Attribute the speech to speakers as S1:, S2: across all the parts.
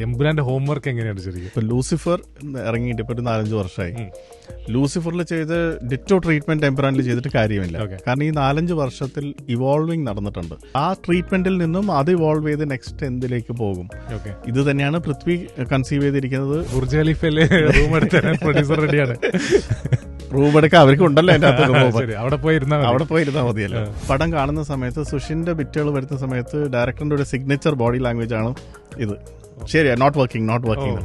S1: എമ്പുരാന്റെ homework എങ്ങനെയാണ് ശരിക്കും?
S2: ഇപ്പൊ ലൂസിഫർ ഇറങ്ങിയിട്ട് ഇപ്പൊ ഒരു നാലഞ്ച് വർഷമായി. ലൂസിഫറിൽ ചെയ്ത് ഡിറ്റോ ട്രീറ്റ്മെന്റ് എംബ്രാൻഡിൽ ചെയ്തിട്ട് കാര്യമില്ല. കാരണം ഈ നാലഞ്ച് വർഷത്തിൽ ഇവോൾവിങ് നടന്നിട്ടുണ്ട്. ആ ട്രീറ്റ്മെന്റിൽ നിന്നും അത് ഇവോൾവ് ചെയ്ത് നെക്സ്റ്റ് എന്തിലേക്ക് പോകും? ഇത് തന്നെയാണ് പൃഥ്വി കൺസീവ് ചെയ്തിരിക്കുന്നത്.
S1: റെഡിയാണ്.
S2: റൂം എടുക്കാൻ അവർക്ക് ഉണ്ടല്ലോ അതിന്റെ അകത്ത്.
S1: ശരി. അവിടെ പോയിരുന്ന
S2: അവിടെ പോയിരുന്നാൽ മതിയല്ലോ. പടം കാണുന്ന സമയത്ത് സുഷിന്റെ ബിറ്റുകൾ വരുന്ന സമയത്ത് ഡയറക്ടറിന്റെ ഒരു സിഗ്നേച്ചർ ബോഡി ലാംഗ്വേജ് ആണ് ഇത്. ശരിയാ നോട്ട് വർക്കിംഗ് നോട്ട് വർക്കിംഗ്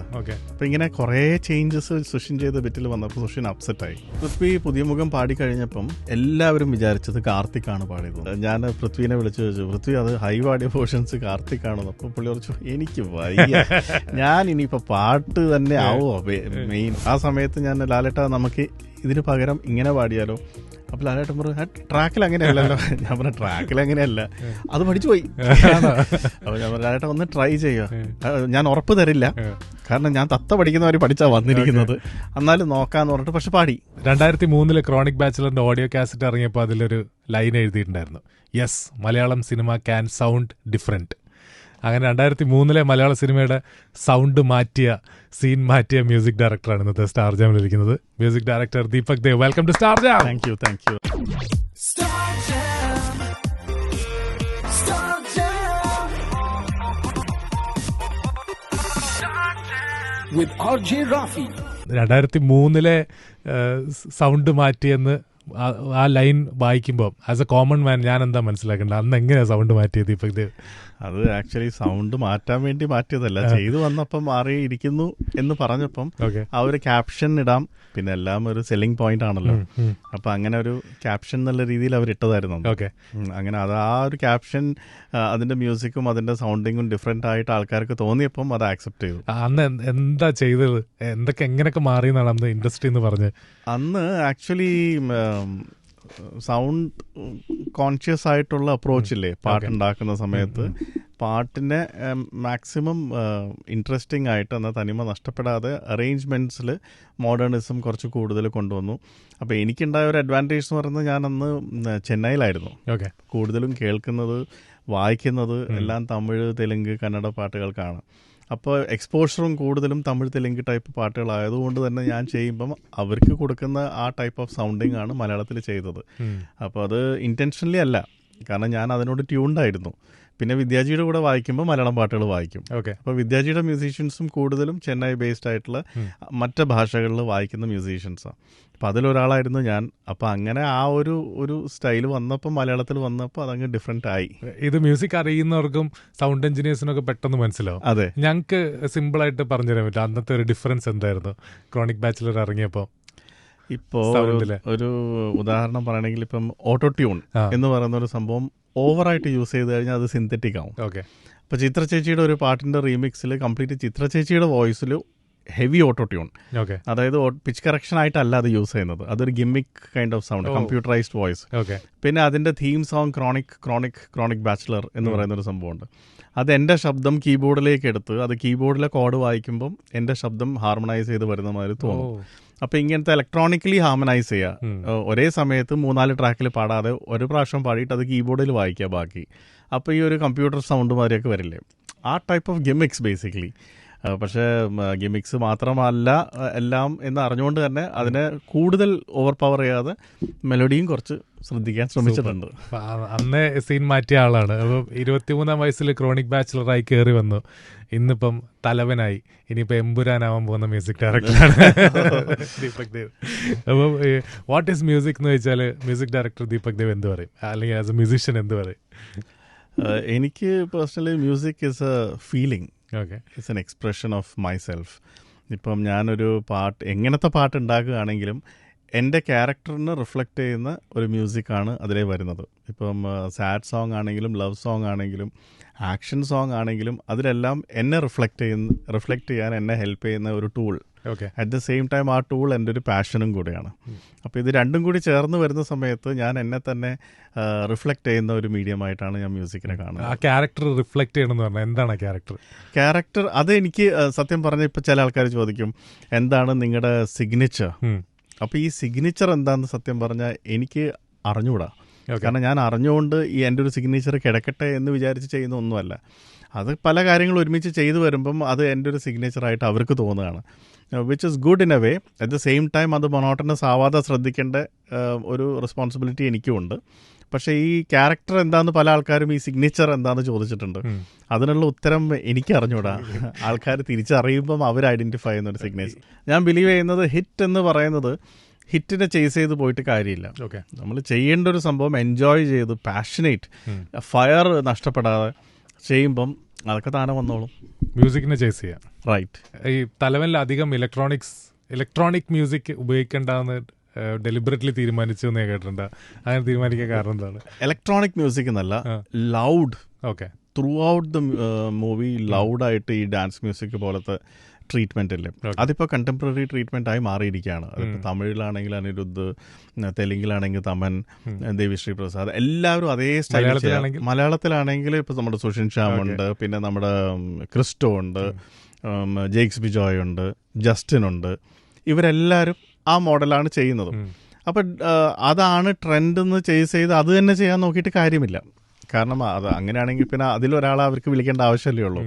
S2: അപ്പൊ ഇങ്ങനെ കുറെ ചേഞ്ചസ് സുഷിൻ ചെയ്ത ബിറ്റിൽ വന്നപ്പോൾ സുഷിൻ അപ്സെറ്റ് ആയി. പൃഥ്വി പുതിയ മുഖം പാടി കഴിഞ്ഞപ്പം എല്ലാവരും വിചാരിച്ചത് കാർത്തിക് ആണ് പാടിയത്. ഞാൻ പൃഥ്വിനെ വിളിച്ചു ചോദിച്ചു പൃഥ്വി അത് ഹൈ പാടിയ പോർഷൻസ് കാർത്തിക് ആണെന്ന് അപ്പൊ പുള്ളി കുറച്ചു എനിക്ക് വയ്യ. ഞാൻ ഇനിയിപ്പോ പാട്ട് തന്നെ ആവോ മെയിൻ ആ സമയത്ത് ഞാൻ ലാലേട്ട നമുക്ക് ഇതിന് പകരം ഇങ്ങനെ പാടിയാലോ? അപ്പൊ ലാലേട്ടൻ പറഞ്ഞു ട്രാക്കിൽ അങ്ങനെയല്ലല്ലോ. ഞാൻ പറഞ്ഞു ട്രാക്കിൽ അങ്ങനെയല്ല. അത് പഠിച്ചു പോയി. അപ്പോൾ ഞാൻ പറഞ്ഞു ആരായിട്ട് ഒന്ന് ട്രൈ ചെയ്യുക. ഞാൻ ഉറപ്പ് തരില്ല. കാരണം ഞാൻ തത്ത പഠിക്കുന്നവർ പഠിച്ചാ വന്നിരിക്കുന്നത്. എന്നാലും നോക്കാന്ന് പറഞ്ഞിട്ട് പക്ഷെ പാടി.
S1: രണ്ടായിരത്തി മൂന്നിൽ ക്രോണിക് ബാച്ചിലറിന്റെ ഓഡിയോ കാസറ്റ് ഇറങ്ങിയപ്പോൾ അതിലൊരു line എഴുതിയിട്ടുണ്ടായിരുന്നു. Yes Malayalam cinema can sound different അങ്ങനെ രണ്ടായിരത്തി മൂന്നിലെ മലയാള സിനിമയുടെ സൗണ്ട് മാറ്റിയ സീൻ മാറ്റിയ മ്യൂസിക് ഡയറക്ടറാണ് ഇന്നത്തെ Star ജാമിലിരിക്കുന്നത് music director Deepak Dev welcome to Star Jam
S2: thank you thank you
S3: Star Jam. Star Jam. With RJ Rafi.
S1: രണ്ടായിരത്തി മൂന്നിലെ സൗണ്ട് മാറ്റിയെന്ന് ആ- ലൈൻ വായിക്കുമ്പോൾ ആസ് എ കോമൺ മാൻ ഞാൻ എന്താ മനസ്സിലാക്കേണ്ടത് അന്ന് എങ്ങനെയാണ് സൗണ്ട് മാറ്റിയത് ഇപ്പം ദേവ്
S2: അത് ആക്ച്വലി സൗണ്ട് മാറ്റാൻ വേണ്ടി മാറ്റിയതല്ല. ചെയ്തു വന്നപ്പം മാറിയിരിക്കുന്നു എന്ന് പറഞ്ഞപ്പം ആ ഒരു ക്യാപ്ഷൻ ഇടാം. പിന്നെ എല്ലാം ഒരു സെല്ലിംഗ് പോയിന്റ് ആണല്ലോ. അപ്പൊ അങ്ങനെ ഒരു ക്യാപ്ഷൻ എന്നുള്ള രീതിയിൽ അവർ ഇട്ടതായിരുന്നു. അങ്ങനെ അത് ആ ഒരു ക്യാപ്ഷൻ അതിന്റെ മ്യൂസിക്കും അതിന്റെ സൗണ്ടിങ്ങും ഡിഫറെന്റ് ആയിട്ട് ആൾക്കാർക്ക് തോന്നിയപ്പം അത് ആക്സെപ്റ്റ് ചെയ്തു.
S1: അന്ന് എന്താ ചെയ്തത്? എന്തൊക്കെ എങ്ങനെയൊക്കെ മാറി എന്നാണ് അന്ന് ഇൻഡസ്ട്രി എന്ന് പറഞ്ഞ്?
S2: അന്ന് ആക്ച്വലി സൗണ്ട് കോൺഷ്യസ് ആയിട്ടുള്ള അപ്രോച്ച് ഇല്ലേ? പാട്ടുണ്ടാക്കുന്ന സമയത്ത് പാട്ടിനെ മാക്സിമം ഇൻട്രസ്റ്റിംഗ് ആയിട്ട് എന്നാൽ തനിമ നഷ്ടപ്പെടാതെ അറേഞ്ച്മെന്റ്സിൽ മോഡേണിസം കുറച്ച് കൂടുതൽ കൊണ്ടുവന്നു. അപ്പോൾ എനിക്കുണ്ടായ ഒരു അഡ്വാന്റേജ് എന്ന് പറയുന്നത് ഞാൻ അന്ന് ചെന്നൈയിലായിരുന്നു.
S1: ഓക്കെ
S2: കൂടുതലും കേൾക്കുന്നത് വായിക്കുന്നത് എല്ലാം തമിഴ് തെലുങ്ക് കന്നഡ പാട്ടുകൾക്കാണ്. അപ്പോൾ എക്സ്പോഷറും കൂടുതലും തമിഴ് തെലുങ്ക് ടൈപ്പ് പാട്ടുകളായതുകൊണ്ട് തന്നെ ഞാൻ ചെയ്യുമ്പം അവർക്ക് കൊടുക്കുന്ന ആ ടൈപ്പ് ഓഫ് സൗണ്ടിങ് ആണ് മലയാളത്തിൽ ചെയ്തത്. അപ്പോൾ അത് ഇന്റൻഷനലി അല്ല. കാരണം ഞാൻ അതിനോട് ട്യൂൺഡ് ആയിരുന്നു. പിന്നെ വിദ്യാജിയുടെ കൂടെ വായിക്കുമ്പോൾ മലയാളം പാട്ടുകൾ വായിക്കും.
S1: ഓക്കെ.
S2: അപ്പോൾ വിദ്യാജിയുടെ മ്യൂസീഷ്യൻസും കൂടുതലും ചെന്നൈ ബേസ്ഡ് ആയിട്ടുള്ള മറ്റ് ഭാഷകളിൽ വായിക്കുന്ന മ്യൂസീഷ്യൻസാണ് അപ്പോൾ അതിലൊരാളായിരുന്നു ഞാൻ. അപ്പോൾ അങ്ങനെ ആ ഒരു ഒരു സ്റ്റൈൽ വന്നപ്പോൾ മലയാളത്തിൽ വന്നപ്പോൾ അതങ്ങ് ഡിഫറെന്റ് ആയി.
S1: ഇത് മ്യൂസിക് അറിയുന്നവർക്കും സൗണ്ട് എഞ്ചിനീയേഴ്സിനൊക്കെ പെട്ടെന്ന് മനസ്സിലാവും.
S2: അതെ.
S1: ഞങ്ങൾക്ക് സിമ്പിൾ ആയിട്ട് പറഞ്ഞുതരാൻ പറ്റും. അന്നത്തെ ഒരു ഡിഫറൻസ് എന്തായിരുന്നു? ക്രോണിക് ബാച്ചിലർ ഇറങ്ങിയപ്പോൾ
S2: ഇപ്പോൾ ഒരു ഉദാഹരണം പറയണമെങ്കിൽ ഇപ്പം ഓട്ടോ ട്യൂൺ എന്ന് പറയുന്ന ഒരു സംഭവം ഓവറായിട്ട് യൂസ് ചെയ്ത് കഴിഞ്ഞാൽ അത് സിന്തറ്റിക് ആവും.
S1: ഓക്കെ.
S2: അപ്പോൾ ചിത്ര ചേച്ചിയുടെ ഒരു പാട്ടിന്റെ റീമിക്സിൽ കംപ്ലീറ്റ് ചിത്ര ചേച്ചിയുടെ വോയിസിൽ ഹെവി ഓട്ടോ ട്യൂൺ
S1: ഓക്കെ.
S2: അതായത് പിച്ച് കറക്ഷൻ ആയിട്ടല്ല അത് യൂസ് ചെയ്യുന്നത്. അതൊരു gimmick kind of sound computerised voice
S1: okay.
S2: പിന്നെ അതിന്റെ theme song chronic chronic chronic bachelor എന്ന് പറയുന്ന ഒരു സംഭവമുണ്ട്. അത് എന്റെ ശബ്ദം കീബോർഡിലേക്ക് എടുത്ത് അത് കീബോർഡിലെ കോഡ് വായിക്കുമ്പം എന്റെ ശബ്ദം ഹാർമണൈസ് ചെയ്ത് വരുന്ന മാതിരി തോന്നും. അപ്പൊ ഇങ്ങനത്തെ ഇലക്ട്രോണിക്കലി ഹാർമനൈസ് ചെയ്യുക. ഒരേ സമയത്ത് മൂന്നാൽ ട്രാക്കിൽ പാടാതെ ഒരു പ്രാവശ്യം പാടിയിട്ട് അത് കീബോർഡിൽ വായിക്കുക ബാക്കി. അപ്പോൾ ഈ ഒരു കമ്പ്യൂട്ടർ സൗണ്ട് മാതിരിയൊക്കെ വരില്ലേ. ആ ടൈപ്പ് ഓഫ് ഗിമിക്സ് ബേസിക്കലി പക്ഷേ ഗിമിക്സ് മാത്രമല്ല എല്ലാം എന്ന് അറിഞ്ഞുകൊണ്ട് തന്നെ അതിനെ കൂടുതൽ ഓവർ പവർ ചെയ്യാതെ മെലഡിയും കുറച്ച് ശ്രദ്ധിക്കാൻ ശ്രമിച്ചിട്ടുണ്ട്.
S1: അന്ന് സീൻ മാറ്റിയ ആളാണ്. അപ്പം ഇരുപത്തിമൂന്നാം വയസ്സിൽ ക്രോണിക് ബാച്ചിലറായി കയറി വന്നു. ഇന്നിപ്പം തലവനായി. ഇനിയിപ്പോ എമ്പുരാനാവാൻ പോകുന്ന മ്യൂസിക് ഡയറക്ടറാണ്. ദീപക് ദേവ്. അപ്പം വാട്ട് ഈസ് മ്യൂസിക് എന്ന് വെച്ചാൽ മ്യൂസിക് ഡയറക്ടർ ദീപക് ദേവ് എന്ത് പറയും? അല്ലെങ്കിൽ ആസ് എ മ്യൂസിഷ്യൻ എന്ത് പറയും?
S2: എനിക്ക് personally music is a feeling
S1: okay
S2: it's an expression of myself ഇപ്പം ഞാനൊരു പാട്ട് എങ്ങനത്തെ പാട്ട് ഉണ്ടാക്കുകയാണെങ്കിലും എന്റെ ക്യാരക്ടറിന് റിഫ്ലക്റ്റ് ചെയ്യുന്ന ഒരു മ്യൂസിക്കാണ് അതിലേ വരുന്നത്. ഇപ്പം സാഡ് സോങ് ആണെങ്കിലും ലവ് സോങ് ആണെങ്കിലും ആക്ഷൻ സോങ് ആണെങ്കിലും അതിലെല്ലാം എന്നെ റിഫ്ലക്റ്റ് ചെയ്യുന്ന റിഫ്ലക്റ്റ് ചെയ്യാൻ എന്നെ ഹെൽപ്പ് ചെയ്യുന്ന ഒരു tool.
S1: Okay.
S2: At the same time ആ ടൂൾ എന്റെ ഒരു പാഷനും കൂടിയാണ്. അപ്പോൾ ഇത് രണ്ടും കൂടി ചേർന്ന് വരുന്ന സമയത്ത് ഞാൻ എന്നെ തന്നെ റിഫ്ലക്റ്റ് ചെയ്യുന്ന ഒരു മീഡിയമായിട്ടാണ് ഞാൻ മ്യൂസിക്കിനെ കാണുന്നത്.
S1: ആ ക്യാരക്ടർ റിഫ്ലക്റ്റ് ചെയ്യണമെന്ന് പറഞ്ഞാൽ എന്താണ് ക്യാരക്ടർ?
S2: ക്യാരക്ടർ അത് എനിക്ക് സത്യം പറഞ്ഞ ഇപ്പോൾ ചില ആൾക്കാർ ചോദിക്കും എന്താണ് നിങ്ങളുടെ സിഗ്നേച്ചർ അപ്പൊ ഈ സിഗ്നേച്ചർ എന്താണെന്ന് സത്യം പറഞ്ഞാൽ എനിക്ക്
S1: അറിഞ്ഞുകൂടാ
S2: കാരണം ഞാൻ അറിഞ്ഞുകൊണ്ട് ഈ എന്റെ ഒരു സിഗ്നേച്ചർ കിടക്കട്ടെ എന്ന് വിചാരിച്ച് ചെയ്യുന്ന ഒന്നുമല്ല. അത് പല കാര്യങ്ങൾ ഒരുമിച്ച് ചെയ്തു വരുമ്പം അത് എന്റെ ഒരു സിഗ്നേച്ചറായിട്ട് അവർക്ക് തോന്നുകയാണ്. Which is good in a way at the same time അത് മൊണോട്ടനസ് ആവാതെ ശ്രദ്ധിക്കേണ്ട uh, ഒരു റെസ്പോൺസിബിലിറ്റി എനിക്കുമുണ്ട്. പക്ഷേ ഈ ക്യാരക്ടർ എന്താന്ന് പല ആൾക്കാരും ഈ സിഗ്നേച്ചർ എന്താന്ന് ചോദിച്ചിട്ടുണ്ട്. അതിനുള്ള ഉത്തരം എനിക്ക് അറിഞ്ഞൂടാ ആൾക്കാർ തിരിച്ചറിയുമ്പം അവർ ഐഡന്റിഫൈ ചെയ്യുന്ന ഒരു സിഗ്നേച്ചർ ഞാൻ ബിലീവ് ചെയ്യുന്നത് ഹിറ്റ് എന്ന് പറയുന്നത് ഹിറ്റിനെ ചേസ് ചെയ്ത് പോയിട്ട് കാര്യമില്ല.
S1: ഓക്കെ
S2: നമ്മൾ ചെയ്യേണ്ട ഒരു സംഭവം എൻജോയ് ചെയ്ത് പാഷനേറ്റ് ഫയർ നഷ്ടപ്പെടാതെ ചെയ്യുമ്പം അതൊക്കെ താനെ വന്നോളും.
S1: മ്യൂസിക്കിനെ ചേസ് ചെയ്യാം.
S2: റൈറ്റ്
S1: ഈ തലവനിൽ അധികം ഇലക്ട്രോണിക്സ് ഇലക്ട്രോണിക് മ്യൂസിക് ഉപയോഗിക്കേണ്ടെന്ന് ഡെലിബറേറ്റ്ലി തീരുമാനിച്ചു എന്ന് കേട്ടിട്ടുണ്ട്. അങ്ങനെ തീരുമാനിക്കാൻ കാരണം എന്താണ്?
S2: ഇലക്ട്രോണിക് മ്യൂസിക് എന്നല്ല loud
S1: okay
S2: throughout the movie ലൗഡായിട്ട് ഈ ഡാൻസ് മ്യൂസിക് പോലത്തെ ട്രീറ്റ്മെന്റ് അല്ലേ
S1: അതിപ്പോൾ
S2: അതിപ്പോ കണ്ടംപററി ട്രീറ്റ്മെന്റ് ആയി മാറിയിരിക്കുകയാണ്. അതിപ്പോൾ തമിഴിലാണെങ്കിൽ അനിരുദ്ധ് തെലുങ്കിലാണെങ്കിൽ തമൻ ദേവിശ്രീ പ്രസാദ് എല്ലാവരും അതേ സ്റ്റൈലിൽ
S1: മലയാളത്തിലാണെങ്കിൽ?
S2: ഇപ്പോൾ ഇപ്പൊ നമ്മുടെ സുഷിൻ ശ്യാം ഉണ്ട് പിന്നെ നമ്മുടെ ക്രിസ്റ്റോ ഉണ്ട് ജെയ്ക്സ് ബിജോയ് ഉണ്ട് ജസ്റ്റിൻ ഉണ്ട്. ഇവരെല്ലാവരും ആ മോഡലാണ് ചെയ്യുന്നത്. അപ്പം അതാണ് ട്രെൻഡ് എന്ന് ചേസ് ചെയ്ത് അത് തന്നെ ചെയ്യാൻ നോക്കിയിട്ട് കാര്യമില്ല. കാരണം അത് അങ്ങനെയാണെങ്കിൽ പിന്നെ അതിലൊരാളെ അവർക്ക് വിളിക്കേണ്ട ആവശ്യമല്ലേ ഉള്ളൂ.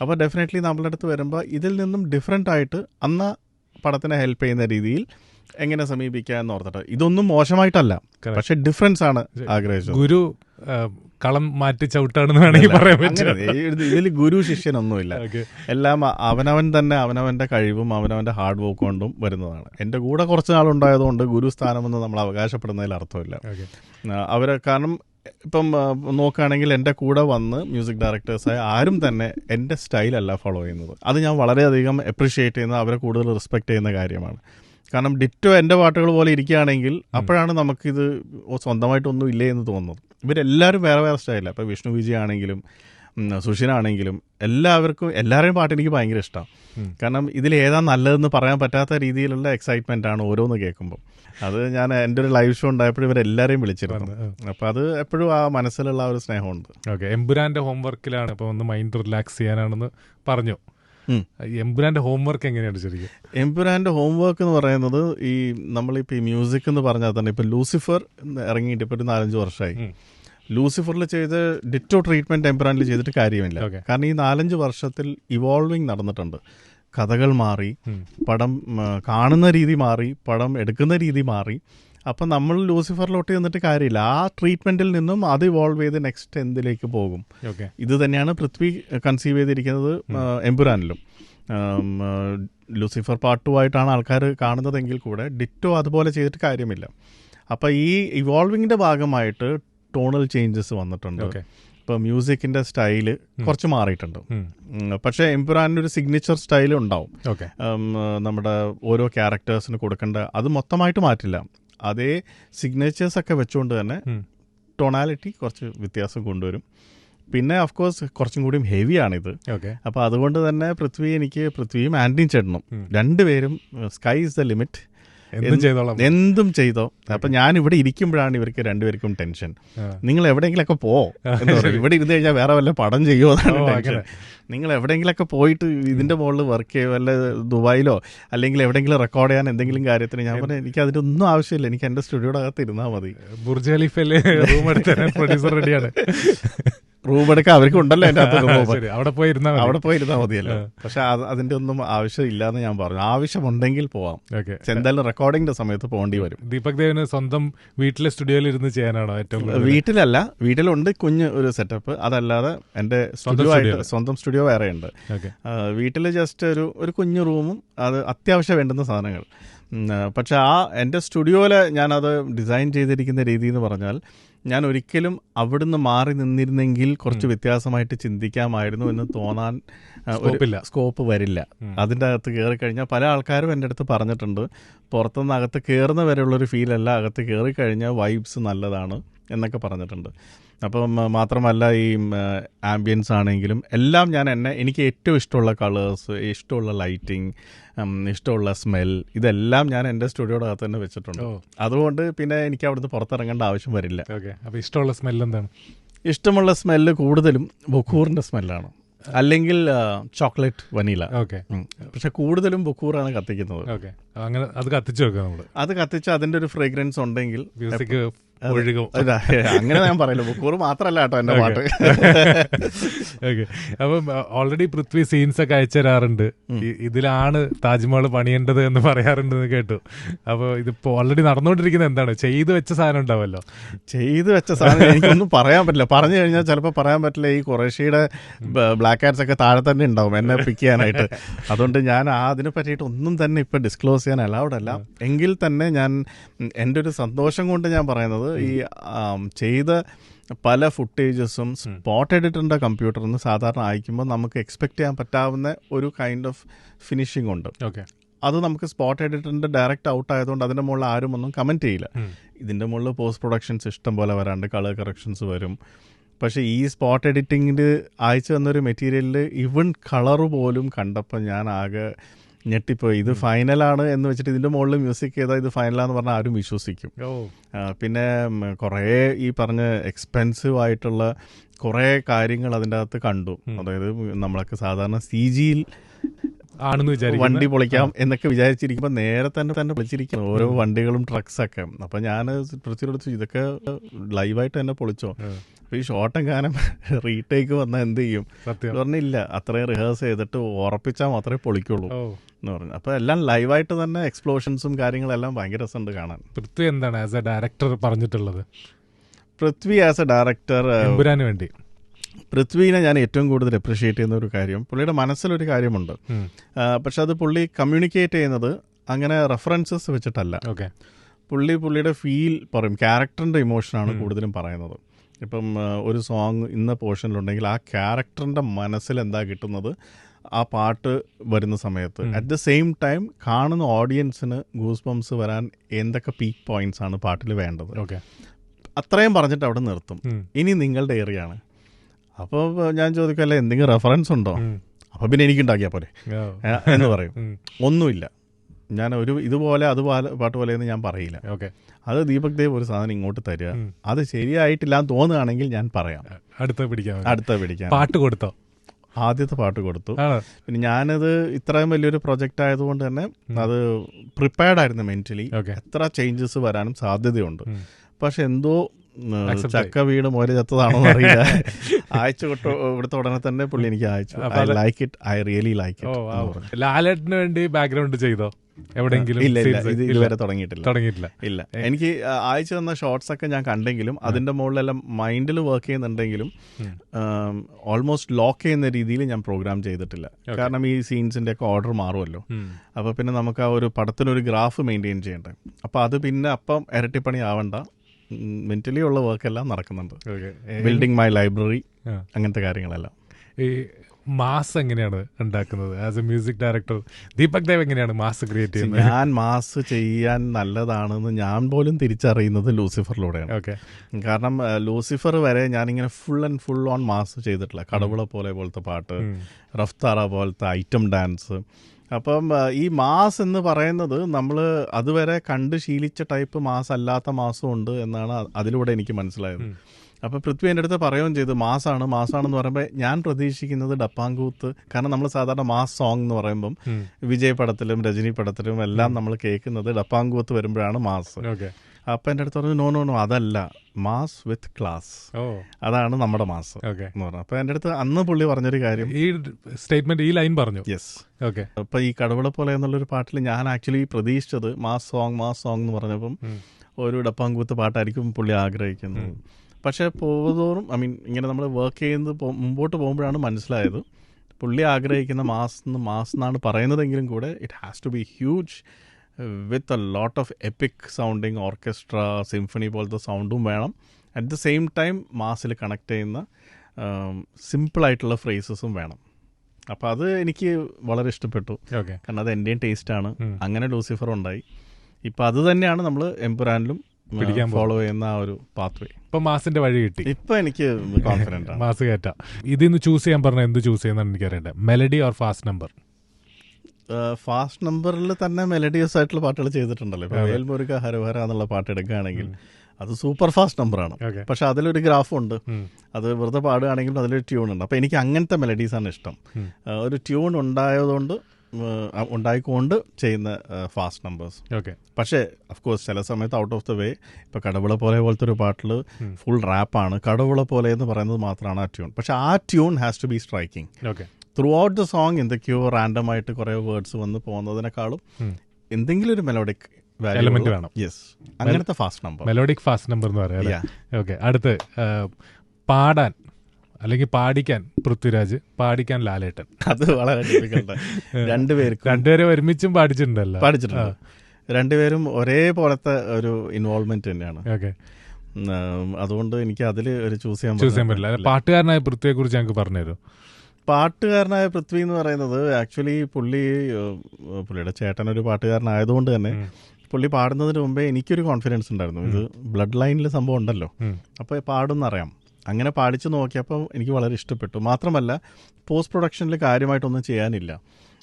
S2: അപ്പോൾ ഡെഫിനറ്റ്ലി നമ്മളുടെ അടുത്ത് വരുമ്പോൾ ഇതിൽ നിന്നും ഡിഫറെന്റ് ആയിട്ട് അന്ന് പടത്തിനെ ഹെൽപ്പ് ചെയ്യുന്ന രീതിയിൽ എങ്ങനെ സമീപിക്കുക എന്ന് ഓർത്തിട്ട്. ഇതൊന്നും മോശമായിട്ടല്ല. പക്ഷെ ഡിഫറൻസ് ആണ് ആഗ്രഹിച്ചത്.
S1: ഗുരു കളം മാറ്റി ചവിട്ടാണെന്ന് വേണമെങ്കിൽ പറയാൻ പറ്റും
S2: ഇതിൽ ഗുരു ശിഷ്യനൊന്നുമില്ല. എല്ലാം അവനവൻ തന്നെ അവനവന്റെ കഴിവും അവനവന്റെ ഹാർഡ് വർക്ക് കൊണ്ടും വരുന്നതാണ്. എന്റെ കൂടെ കുറച്ച് നാളുണ്ടായതുകൊണ്ട് ഗുരു സ്ഥാനമെന്ന് നമ്മൾ അവകാശപ്പെടുന്നതിൽ അർത്ഥമില്ല. അവരെ കാരണം ഇപ്പം നോക്കുകയാണെങ്കിൽ എന്റെ കൂടെ വന്ന് മ്യൂസിക് ഡയറക്ടേഴ്സായ ആരും തന്നെ എന്റെ സ്റ്റൈലല്ല ഫോളോ ചെയ്യുന്നത്. അത് ഞാൻ വളരെയധികം അപ്രീഷിയേറ്റ് ചെയ്യുന്ന അവരെ കൂടുതൽ റെസ്പെക്ട് ചെയ്യുന്ന കാര്യമാണ്. കാരണം ഡിറ്റോ എന്റെ പാട്ടുകൾ പോലെ ഇരിക്കുകയാണെങ്കിൽ അപ്പോഴാണ് നമുക്കിത് സ്വന്തമായിട്ടൊന്നും ഇല്ലേ എന്ന് തോന്നുന്നത്. ഇവരെല്ലാവരും വേറെ വേറെ സ്റ്റൈലാണ് ഇപ്പോൾ വിഷ്ണു വിജി ആണെങ്കിലും സുഷിനാണെങ്കിലും എല്ലാവർക്കും എല്ലാവരുടെയും പാട്ട് എനിക്ക് ഭയങ്കര ഇഷ്ടമാണ് കാരണം ഇതിൽ ഏതാ നല്ലതെന്ന് പറയാൻ പറ്റാത്ത രീതിയിലുള്ള എക്സൈറ്റ്മെന്റ് ആണ് ഓരോന്ന് കേൾക്കുമ്പോൾ അത് ഞാൻ എന്റെ ഒരു ലൈവ് ഷോ ഉണ്ടായപ്പോഴും ഇവരെല്ലാവരെയും വിളിച്ചിരുന്നു. അപ്പോൾ അത്. എപ്പോഴും ആ മനസ്സിലുള്ള ഒരു സ്നേഹമുണ്ട്.
S1: ഓക്കെ എംബുരാന്റെ ഹോംവർക്കിലാണ് ഇപ്പോൾ ഒന്ന് മൈൻഡ് റിലാക്സ് ചെയ്യാനാണെന്ന് പറഞ്ഞു. എമ്പുരാന്റെ ഹോംവർക്ക് എങ്ങനെയാണ് ശരിക്കും?
S2: എംപുരാന്റെ ഹോംവർക്ക് എന്ന് പറയുന്നത് ഈ നമ്മളിപ്പോൾ ഈ മ്യൂസിക് എന്ന് പറഞ്ഞാൽ തന്നെ ഇപ്പൊ ലൂസിഫർ ഇറങ്ങിയിട്ട് ഇപ്പൊ ഒരു നാലഞ്ച് വർഷമായി. ലൂസിഫറിൽ ചെയ്ത് ഡിറ്റോ ട്രീറ്റ്മെന്റ് എംപുരാനിൽ ചെയ്തിട്ട് കാര്യമില്ല. കാരണം ഈ നാലഞ്ച് വർഷത്തിൽ ഇവോൾവിങ് നടന്നിട്ടുണ്ട്. കഥകൾ മാറി. പടം കാണുന്ന രീതി മാറി പടം എടുക്കുന്ന രീതി മാറി അപ്പം നമ്മൾ ലൂസിഫറിലോട്ട് ചെന്നിട്ട് കാര്യമില്ല. ആ ട്രീറ്റ്മെന്റിൽ നിന്നും അത് ഇവോൾവ് ചെയ്ത് നെക്സ്റ്റ് എന്തിലേക്ക് പോകും? ഇത് തന്നെയാണ് പൃഥ്വി കൺസീവ് ചെയ്തിരിക്കുന്നത് ആ, ലൂസിഫർ പാർട്ട് ആയിട്ടാണ് ആൾക്കാർ കാണുന്നതെങ്കിൽ കൂടെ ഡിറ്റോ അതുപോലെ ചെയ്തിട്ട് കാര്യമില്ല. അപ്പം ഈ ഇവോൾവിങ്ങിന്റെ ഭാഗമായിട്ട് ടോണൽ ചേഞ്ചസ് വന്നിട്ടുണ്ട്.
S1: ഓക്കെ
S2: ഇപ്പം മ്യൂസിക്കിന്റെ സ്റ്റൈൽ കുറച്ച് മാറിയിട്ടുണ്ട്. പക്ഷേ എംപുരാനിന് ഒരു സിഗ്നേച്ചർ സ്റ്റൈൽ ഉണ്ടാവും.
S1: ഓക്കെ
S2: നമ്മുടെ ഓരോ ക്യാരക്ടേഴ്സിന് കൊടുക്കേണ്ട അത് മൊത്തമായിട്ട് മാറ്റില്ല. അതേ സിഗ്നേച്ചേഴ്സ് ഒക്കെ വെച്ചുകൊണ്ട് തന്നെ. ടൊണാലിറ്റി കുറച്ച് വ്യത്യാസം കൊണ്ടുവരും പിന്നെ ഓഫ് കോഴ്സ് കുറച്ചും കൂടിയും ഹെവി ആണിത്
S1: ഓക്കെ
S2: അപ്പോൾ അതുകൊണ്ട് തന്നെ പൃഥ്വി എനിക്ക് പൃഥ്വിയും ആന്റിയും ചേട്ടനും. രണ്ടുപേരും സ്കൈ ഇസ് ദ ലിമിറ്റ്
S1: എന്തും ചെയ്തോളാം?
S2: എന്തും ചെയ്തോ. അപ്പൊ ഞാൻ ഇവിടെ ഇരിക്കുമ്പോഴാണ് ഇവർക്ക് രണ്ടുപേർക്കും ടെൻഷൻ. നിങ്ങൾ എവിടെയെങ്കിലൊക്കെ പോ. ഇവിടെ ഇരുന്ന് കഴിഞ്ഞാൽ വേറെ വല്ല പടം ചെയ്യുമോ എന്നാണ് ടെൻഷൻ. നിങ്ങൾ എവിടെയെങ്കിലൊക്കെ പോയിട്ട് ഇതിന്റെ മുകളിൽ വർക്ക് ചെയ്യോ വല്ല ദുബായിലോ അല്ലെങ്കിൽ എവിടെയെങ്കിലും റെക്കോർഡ് ചെയ്യാൻ എന്തെങ്കിലും കാര്യത്തിന് ഞാൻ പറഞ്ഞു എനിക്ക് അതിന്റെ ഒന്നും ആവശ്യമില്ല. എനിക്ക് എന്റെ സ്റ്റുഡിയോയുടെ അകത്ത് ഇരുന്നാൽ മതി.
S1: ബുർജ് ഖലീഫയിൽ റൂം എടുത്ത് പ്രൊഡ്യൂസർ റെഡിയാണ്
S2: റൂം എടുക്കാൻ അവർക്ക് ഉണ്ടല്ലോ എന്റെ അകത്ത്
S1: അവിടെ പോയി ഇരുന്നാ
S2: അവിടെ പോയി ഇരുന്നാൽ മതിയല്ലോ. പക്ഷെ അത് അതിന്റെ ഒന്നും ആവശ്യമില്ല എന്ന് ഞാൻ പറഞ്ഞു. ആവശ്യമുണ്ടെങ്കിൽ പോവാം. എന്തായാലും റെക്കോർഡിംഗിന്റെ സമയത്ത് പോകേണ്ടി വരും.
S1: ദീപക് ദേവിന് സ്വന്തം വീട്ടിലെ സ്റ്റുഡിയോയിൽ ഇരുന്ന് ചെയ്യാനാണോ ഏറ്റവും
S2: വീട്ടിലല്ല. വീട്ടിലുണ്ട് കുഞ്ഞ് ഒരു സെറ്റപ്പ് അതല്ലാതെ എന്റെ സ്റ്റുഡിയോ ആയിട്ട് സ്വന്തം സ്റ്റുഡിയോ വേറെ ഉണ്ട്
S1: വീട്ടിൽ
S2: വീട്ടിൽ ജസ്റ്റ് ഒരു ഒരു കുഞ്ഞു റൂമും അത് അത്യാവശ്യം വേണ്ടുന്ന സാധനങ്ങൾ. പക്ഷെ ആ എന്റെ സ്റ്റുഡിയോയിൽ ഞാനത് ഡിസൈൻ ചെയ്തിരിക്കുന്ന രീതി എന്ന് പറഞ്ഞാൽ ഞാൻ ഒരിക്കലും അവിടുന്ന് മാറി നിന്നിരുന്നെങ്കിൽ കുറച്ച് വ്യത്യാസമായിട്ട് ചിന്തിക്കാമായിരുന്നു എന്ന് തോന്നാൻ ഒരു സ്കോപ്പ് വരില്ല. അതിന്റെ അകത്ത് കയറി കഴിഞ്ഞാൽ പല ആൾക്കാരും എന്റെ അടുത്ത് പറഞ്ഞിട്ടുണ്ട് പുറത്തുനിന്ന് അകത്ത് കയറുന്ന വരെയുള്ളൊരു ഫീലല്ല അകത്ത് കയറി കഴിഞ്ഞാൽ വൈബ്സ് നല്ലതാണ്. എന്നൊക്കെ പറഞ്ഞിട്ടുണ്ട്. അപ്പം മാത്രമല്ല ഈ ആംബിയൻസ് ആണെങ്കിലും എല്ലാം ഞാൻ എന്നെ എനിക്ക് ഏറ്റവും ഇഷ്ടമുള്ള കളേഴ്സ് ഇഷ്ടമുള്ള ലൈറ്റിംഗ് ഇഷ്ടമുള്ള സ്മെൽ ഇതെല്ലാം ഞാൻ എന്റെ സ്റ്റുഡിയോയുടെ അകത്ത് തന്നെ വെച്ചിട്ടുണ്ട്. അതുകൊണ്ട് പിന്നെ എനിക്ക് അവിടുന്ന് പുറത്തിറങ്ങേണ്ട ആവശ്യം വരില്ല.
S1: ഓക്കെ. അപ്പോൾ ഇഷ്ടമുള്ള സ്മെൽ എന്താണ്?
S2: ഇഷ്ടമുള്ള സ്മെല്ല് കൂടുതലും ബൊക്കൂറിന്റെ സ്മെല്ലാണ് അല്ലെങ്കിൽ ചോക്ലേറ്റ് വനീല
S1: ഓക്കെ.
S2: പക്ഷെ കൂടുതലും ബുക്കൂറാണ് കത്തിക്കുന്നത്.
S1: ഓക്കെ. അങ്ങനെ അത് കത്തിച്ചു വെക്കുക നമ്മൾ
S2: അത് കത്തിച്ച് അതിന്റെ ഒരു ഫ്രേഗ്രൻസ് ഉണ്ടെങ്കിൽ
S1: മ്യൂസിക് ഒഴുകും.
S2: അങ്ങനെ ഞാൻ പറയില്ല. ബുക്കൂർ മാത്രല്ല കേട്ടോ എന്റെ പാട്ട്.
S1: ഓക്കെ അപ്പം ഓൾറെഡി പൃഥ്വി സീൻസ് ഒക്കെ അയച്ചു തരാറുണ്ട് ഇതിലാണ് താജ്മഹൽ പണിയേണ്ടത് എന്ന് പറയാറുണ്ട് എന്ന് കേട്ടു. അപ്പോൾ ഇതിപ്പോ ഓൾറെഡി നടന്നുകൊണ്ടിരിക്കുന്നത് എന്താണ്? ചെയ്തു വെച്ച സാധനം ഉണ്ടാവല്ലോ
S2: ചെയ്തു വെച്ച സാധനം എനിക്കൊന്നും പറയാൻ പറ്റില്ല. പറഞ്ഞു കഴിഞ്ഞാൽ ചിലപ്പോൾ പറയാൻ പറ്റില്ല ഈ കുറേശ്ശിയുടെ ബ്ലാക്ക് ഹാറ്റ്സ് ഒക്കെ താഴെ തന്നെ ഉണ്ടാവും എന്നെ പിക്ക് ചെയ്യാനായിട്ട്. അതുകൊണ്ട് ഞാൻ ആ അതിനെ പറ്റിയിട്ട് ഒന്നും തന്നെ ഇപ്പം ഡിസ്ക്ലോസ് ചെയ്യാൻ അലൗഡ് അല്ല. എങ്കിൽ തന്നെ ഞാൻ എന്റെ ഒരു സന്തോഷം കൊണ്ട് ഞാൻ പറയുന്നത് ഈ ആം, ചെയ്ത പല ഫുട്ടേജസും സ്പോട്ട് എഡിറ്ററിന്റെ കമ്പ്യൂട്ടറിൽ നിന്ന് സാധാരണ അയക്കുമ്പോൾ നമുക്ക് എക്സ്പെക്ട് ചെയ്യാൻ പറ്റാവുന്ന ഒരു കൈൻഡ് ഓഫ് ഫിനിഷിംഗ് ഉണ്ട്.
S1: ഓക്കെ.
S2: അത് നമുക്ക് സ്പോട്ട് എഡിറ്ററിന്റെ ഡയറക്റ്റ് ഔട്ട് ആയതുകൊണ്ട് അതിന്റെ മുകളിൽ ആരും ഒന്നും കമന്റ് ചെയ്യില്ല. ഇതിന്റെ മുകളിൽ പോസ്റ്റ് പ്രൊഡക്ഷൻസ് ഇഷ്ടം പോലെ വരാണ്ട് കളർ കറക്ഷൻസ് വരും. പക്ഷേ ഈ സ്പോട്ട് എഡിറ്റിംഗിൽ അയച്ചു തന്നൊരു മെറ്റീരിയലിൽ ഇവൺ കളർ പോലും കണ്ടപ്പോൾ ഞാൻ ആകെ ഞെട്ടിപ്പോയി. ഇത് ഫൈനലാണ് എന്ന് വെച്ചിട്ട് ഇതിന്റെ മുകളിൽ മ്യൂസിക് ചെയ്താൽ ഇത് ഫൈനലാന്ന് പറഞ്ഞാൽ ആരും വിശ്വസിക്കും. പിന്നെ കുറേ ഈ പറഞ്ഞ എക്സ്പെൻസീവ് ആയിട്ടുള്ള കുറേ കാര്യങ്ങൾ അതിന്റെ അകത്ത് കണ്ടു. അതായത് നമ്മളൊക്കെ സാധാരണ സി ജിയിൽ
S1: ആണെന്ന് വിചാരിക്കും
S2: വണ്ടി പൊളിക്കാം എന്നൊക്കെ വിചാരിച്ചിരിക്കുമ്പോൾ നേരെ തന്നെ തന്നെ പൊളിച്ചിരിക്കും. ഓരോ വണ്ടികളും ട്രക്സ് ഒക്കെ അപ്പൊ ഞാൻ പ്രത്യേകിച്ച് ഇതൊക്കെ ലൈവായിട്ട് തന്നെ പൊളിച്ചോ. ഈ ഷോർട്ട് ഗാനം റീടേക്ക് വന്നാൽ എന്ത് ചെയ്യും? പറഞ്ഞില്ല അത്രയും റിഹേഴ്സ് ചെയ്തിട്ട് ഉറപ്പിച്ചാൽ മാത്രമേ പൊളിക്കുള്ളൂ എന്ന് പറഞ്ഞു. അപ്പൊ എല്ലാം ലൈവായിട്ട് തന്നെ എക്സ്പ്ലോഷൻസും കാര്യങ്ങളെല്ലാം ഭയങ്കര രസമുണ്ട് കാണാൻ.
S1: പൃഥ്വി എന്താണ് ആസ് എ ഡയറക്ടർ പറഞ്ഞിട്ടുള്ളത്?
S2: പൃഥ്വി ആസ് എ ഡയറക്ടർ
S1: വേണ്ടി.
S2: പൃഥ്വിനെ ഞാൻ ഏറ്റവും കൂടുതൽ അപ്രിഷ്യേറ്റ് ചെയ്യുന്ന ഒരു കാര്യം പുള്ളിയുടെ മനസ്സിലൊരു കാര്യമുണ്ട്. പക്ഷെ അത് പുള്ളി കമ്മ്യൂണിക്കേറ്റ് ചെയ്യുന്നത് അങ്ങനെ റെഫറൻസസ് വെച്ചിട്ടല്ല.
S1: ഓക്കെ
S2: പുള്ളി പുള്ളിയുടെ ഫീൽ പറയും ക്യാരക്ടറിന്റെ ഇമോഷനാണ് കൂടുതലും പറയുന്നത്. ഇപ്പം ഒരു സോങ് ഇന്ന പോർഷനിലുണ്ടെങ്കിൽ ആ ക്യാരക്ടറിന്റെ മനസ്സിൽ എന്താ കിട്ടുന്നത്? ആ പാട്ട് വരുന്ന സമയത്ത്. അറ്റ് ദ സെയിം ടൈം കാണുന്ന ഓഡിയൻസിന് ഗൂസ് ബംസ് വരാൻ എന്തൊക്കെ പീക്ക് പോയിന്റ്സ് ആണ് പാട്ടിൽ വേണ്ടത്.
S1: ഓക്കെ
S2: അത്രയും പറഞ്ഞിട്ട് അവിടെ നിർത്തും. ഇനി നിങ്ങളുടെ ഏറിയ ആണ്. അപ്പോൾ ഞാൻ ചോദിക്കല്ലേ എന്തെങ്കിലും റെഫറൻസ് ഉണ്ടോ?
S1: അപ്പൊ
S2: അപ്പോൾ പിന്നെ എനിക്ക് ഉണ്ടാക്കിയാൽ പോരെ എന്ന് പറയും. ഒന്നുമില്ല. ഞാൻ ഒരു ഇതുപോലെ അതുപോലെ പാട്ട് പോലെ എന്ന് ഞാൻ പറയില്ല.
S1: ഓക്കെ.
S2: അത് ദീപക് ദേവ് ഒരു സാധനം ഇങ്ങോട്ട് തരിക. അത് ശരിയായിട്ടില്ല എന്ന് തോന്നുകയാണെങ്കിൽ ഞാൻ പറയാം.
S1: അടുത്ത പിടിക്കാം
S2: അടുത്ത പിടിക്കാം
S1: പാട്ട് കൊടുത്തോ?
S2: ആദ്യത്തെ പാട്ട് കൊടുത്തു. പിന്നെ ഞാനത് ഇത്രയും വലിയൊരു പ്രൊജക്റ്റ് ആയതുകൊണ്ട് തന്നെ അത് പ്രിപ്പയർഡ് ആയിരുന്നു മെന്റലി എത്ര ചേഞ്ചസ് വരാനും സാധ്യതയുണ്ട്. പക്ഷെ എന്തോ ചക്ക വീട് മോര് ചത്തതാണോ അറിയില്ല. അയച്ചു കൊട്ടോ ഇവിടുത്തെ ഉടനെ തന്നെ പുള്ളി എനിക്ക് അയച്ചു. I like it I really like it.
S1: ലാലേട്ടന് വേണ്ടി ബാക്ക്ഗ്രൗണ്ട് ചെയ്തോ? എവിടെങ്കിലും
S2: ഇല്ല ഇല്ല? ഇത്. ഇതുവരെ തുടങ്ങിയിട്ടില്ല.
S1: തുടങ്ങിയിട്ടില്ല.
S2: ഇല്ല. എനിക്ക് അയച്ചു തന്ന ഷോർട്സ് ഒക്കെ ഞാൻ കണ്ടെങ്കിലും അതിന്റെ മുകളിലെല്ലാം മൈൻഡിൽ വർക്ക് ചെയ്യുന്നുണ്ടെങ്കിലും ഓൾമോസ്റ്റ് ലോക്ക് ചെയ്യുന്ന രീതിയിൽ ഞാൻ പ്രോഗ്രാം ചെയ്തിട്ടില്ല. കാരണം ഈ സീൻസിന്റെ ഒക്കെ ഓർഡർ മാറുമല്ലോ. അപ്പൊ പിന്നെ നമുക്ക് ആ ഒരു പടത്തിനൊരു ഗ്രാഫ് മെയിന്റെയിൻ ചെയ്യണ്ടേ. അപ്പൊ അത് പിന്നെ അപ്പം ഇരട്ടിപ്പണി ആവണ്ട. മെന്റലി ഉള്ള വർക്കെല്ലാം നടക്കുന്നുണ്ട്.
S1: ബിൽഡിങ്
S2: ബിൽഡിംഗ് മൈ ലൈബ്രറി അങ്ങനത്തെ കാര്യങ്ങളെല്ലാം.
S1: ഈ മാസ് എങ്ങനെയാണ് ഉണ്ടാക്കുന്നത്? As a music director Deepak Dev എങ്ങനെയാണ് മാസ് ക്രിയേറ്റ് ചെയ്യുന്നത്?
S2: ഞാൻ മാസ് ചെയ്യാൻ നല്ലതാണെന്ന് ഞാൻ പോലും തിരിച്ചറിയുന്നത് ലൂസിഫറിലൂടെയാണ്.
S1: ഓക്കെ
S2: കാരണം ലൂസിഫർ വരെ ഞാനിങ്ങനെ full and full on mass ചെയ്തിട്ടില്ല. കടവുള പോലെ പോലത്തെ പാട്ട് റഫ്താറ പോലത്തെ ഐറ്റം ഡാൻസ് അപ്പം ഈ മാസ് എന്ന് പറയുന്നത് നമ്മൾ അതുവരെ കണ്ട് ശീലിച്ച ടൈപ്പ് മാസ് അല്ലാത്ത മാസം ഉണ്ട് എന്നാണ് അതിലൂടെ എനിക്ക് മനസ്സിലായത്. അപ്പം പൃഥ്വി എന്റെ അടുത്ത് പറയുകയും ചെയ്തു മാസാണ് മാസാണെന്ന് പറയുമ്പോൾ ഞാൻ പ്രതീക്ഷിക്കുന്നത് ഡപ്പാങ്കൂത്ത്. കാരണം നമ്മൾ സാധാരണ മാസ് സോങ് എന്ന് പറയുമ്പം വിജയ് പടത്തിലും രജനി പടത്തിലും എല്ലാം നമ്മൾ കേൾക്കുന്നത് ഡപ്പാങ്കൂത്ത് വരുമ്പോഴാണ് മാസ്. അപ്പം എന്റെ അടുത്ത് പറഞ്ഞു നോ നോ നോ അതല്ല. Mass with class
S1: oh.
S2: അതാണ് നമ്മുടെ മാസ് എന്ന് പറഞ്ഞു അപ്പോൾ എന്റെ അടുത്ത് അന്ന് പുള്ളി പറഞ്ഞൊരു കാര്യം
S1: ഈ സ്റ്റേറ്റ്മെന്റ് ഈ ലൈൻ പറഞ്ഞു.
S2: യെസ്
S1: ഓക്കെ
S2: അപ്പൊ ഈ കടവള പോലെ എന്നുള്ളൊരു പാട്ടിൽ ഞാൻ ആക്ച്വലി പ്രതീക്ഷിച്ചത് മാസ് സോങ് മാസ് സോങ് എന്ന് പറഞ്ഞപ്പം ഒരു ഡപ്പാങ്കൂത്ത് പാട്ടായിരിക്കും പുള്ളി ആഗ്രഹിക്കുന്നത്. പക്ഷേ പോകുതോറും ഐ മീൻ ഇങ്ങനെ നമ്മൾ വർക്ക് ചെയ്യുന്നത് മുമ്പോട്ട് പോകുമ്പോഴാണ് മനസ്സിലായത്. പുള്ളി ആഗ്രഹിക്കുന്ന മാസ് എന്ന് മാസ് എന്നാണ് പറയുന്നതെങ്കിലും കൂടെ it has to be huge with a lot of epic sounding orchestra symphony പോലത്തെ സൗണ്ടും വേണം. അറ്റ് ദ സെയിം ടൈം മാസിൽ കണക്ട് ചെയ്യുന്ന സിമ്പിളായിട്ടുള്ള ഫ്രേസസും വേണം. അപ്പോൾ അത് എനിക്ക് വളരെ ഇഷ്ടപ്പെട്ടു. കാരണം അത് എന്റെയും ടേസ്റ്റാണ്. അങ്ങനെ ലൂസിഫർ ഉണ്ടായി. ഇപ്പം അത് തന്നെയാണ് നമ്മൾ എംപുരാനിലും
S1: പിടിക്കാൻ
S2: ഫോളോ ചെയ്യുന്ന ആ ഒരു പാത്വേ
S1: ഇപ്പൊ മാസിന്റെ വഴി കിട്ടി.
S2: ഇപ്പൊ എനിക്ക് കോൺഫിഡന്റ്
S1: മാസ് കയറ്റാം ഇതിന്ന് ചൂസ് ചെയ്യാൻ പറഞ്ഞ എന്ത് ചൂസ് ചെയ്യുന്നതാണ് എനിക്കറിയണ്ടേ. Melody or fast number
S2: fast നമ്പറിൽ തന്നെ മെലഡിയസ് ആയിട്ടുള്ള പാട്ടുകൾ ചെയ്തിട്ടുണ്ടല്ലോ. ഇപ്പൊ
S1: അതെ.
S2: വേൽമുരുക ഹരഹര എന്നുള്ള പാട്ട് എടുക്കുകയാണെങ്കിൽ അത് സൂപ്പർ ഫാസ്റ്റ് നമ്പറാണ് പക്ഷെ അതിലൊരു ഗ്രാഫുണ്ട് അത് വെറുതെ പാടുകയാണെങ്കിലും അതിലൊരു ട്യൂൺ ഉണ്ട്. അപ്പോൾ എനിക്ക് അങ്ങനത്തെ മെലഡീസാണ് ഇഷ്ടം. ഒരു ട്യൂൺ ഉണ്ടായതുകൊണ്ട് ഉണ്ടായിക്കൊണ്ട് ചെയ്യുന്ന ഫാസ്റ്റ് നമ്പേഴ്സ്
S1: ഓക്കെ.
S2: പക്ഷേ കോഴ്സ് ചില സമയത്ത് ഔട്ട് ഓഫ് ദ വേ ഇപ്പൊ കടവിള പോലെ പോലത്തെ ഒരു പാട്ടിൽ ഫുൾ റാപ്പാണ് കടവിള പോലെ എന്ന് പറയുന്നത് മാത്രമാണ് ആ ട്യൂൺ പക്ഷെ ആ tune has to be striking
S1: okay.
S2: Throughout the song എന്തൊക്കെയോ റാൻഡം ആയിട്ട് കുറെ വേർഡ്സ് വന്ന് പോകുന്നതിനേക്കാളും എന്തെങ്കിലും ഒരു മെലോഡിക്
S1: എലമെന്റ് വേണം.
S2: യെസ് അങ്ങനത്തെ fast number
S1: melodic fast number എന്ന് പറയാം. ഓക്കെ അടുത്ത് പാടാൻ അല്ലെങ്കിൽ പാടിക്കാൻ പൃഥ്വിരാജ് പാടിക്കാൻ ലാലേട്ടൻ.
S2: അത് വളരെ രണ്ടുപേർക്കും
S1: രണ്ടുപേരും ഒരുമിച്ചും പാടിച്ചിട്ടുണ്ടല്ലോ.
S2: പാടിച്ചിട്ടുണ്ട്. രണ്ടുപേരും ഒരേപോലത്തെ ഒരു ഇൻവോൾവ്മെന്റ് തന്നെയാണ്.
S1: ഓക്കെ
S2: അതുകൊണ്ട് എനിക്ക് അതിൽ ഒരു ചൂസ് ചെയ്യാൻ
S1: ചൂസ് ചെയ്യാൻ പറ്റില്ല.
S2: പറ്റില്ല.
S1: പാട്ടുകാരനായ പൃഥ്വിയെ കുറിച്ച് ഞങ്ങൾക്ക് പറഞ്ഞുതരും
S2: പാട്ടുകാരനായ പൃഥ്വി എന്ന് പറയുന്നത് ആക്ച്വലി പുള്ളി പുള്ളിയുടെ ചേട്ടൻ ഒരു പാട്ടുകാരനായതുകൊണ്ട് തന്നെ പുള്ളി പാടുന്നതിന് മുമ്പേ എനിക്കൊരു കോൺഫിഡൻസ് ഉണ്ടായിരുന്നു. ഇത് ബ്ലഡ് ലൈനിൽ സംഭവം ഉണ്ടല്ലോ. അപ്പോൾ പാടുന്നറിയാം. അങ്ങനെ പാടിച്ചു നോക്കിയപ്പോൾ എനിക്ക് വളരെ ഇഷ്ടപ്പെട്ടു. മാത്രമല്ല പോസ്റ്റ് പ്രൊഡക്ഷനിൽ കാര്യമായിട്ടൊന്നും ചെയ്യാനില്ല.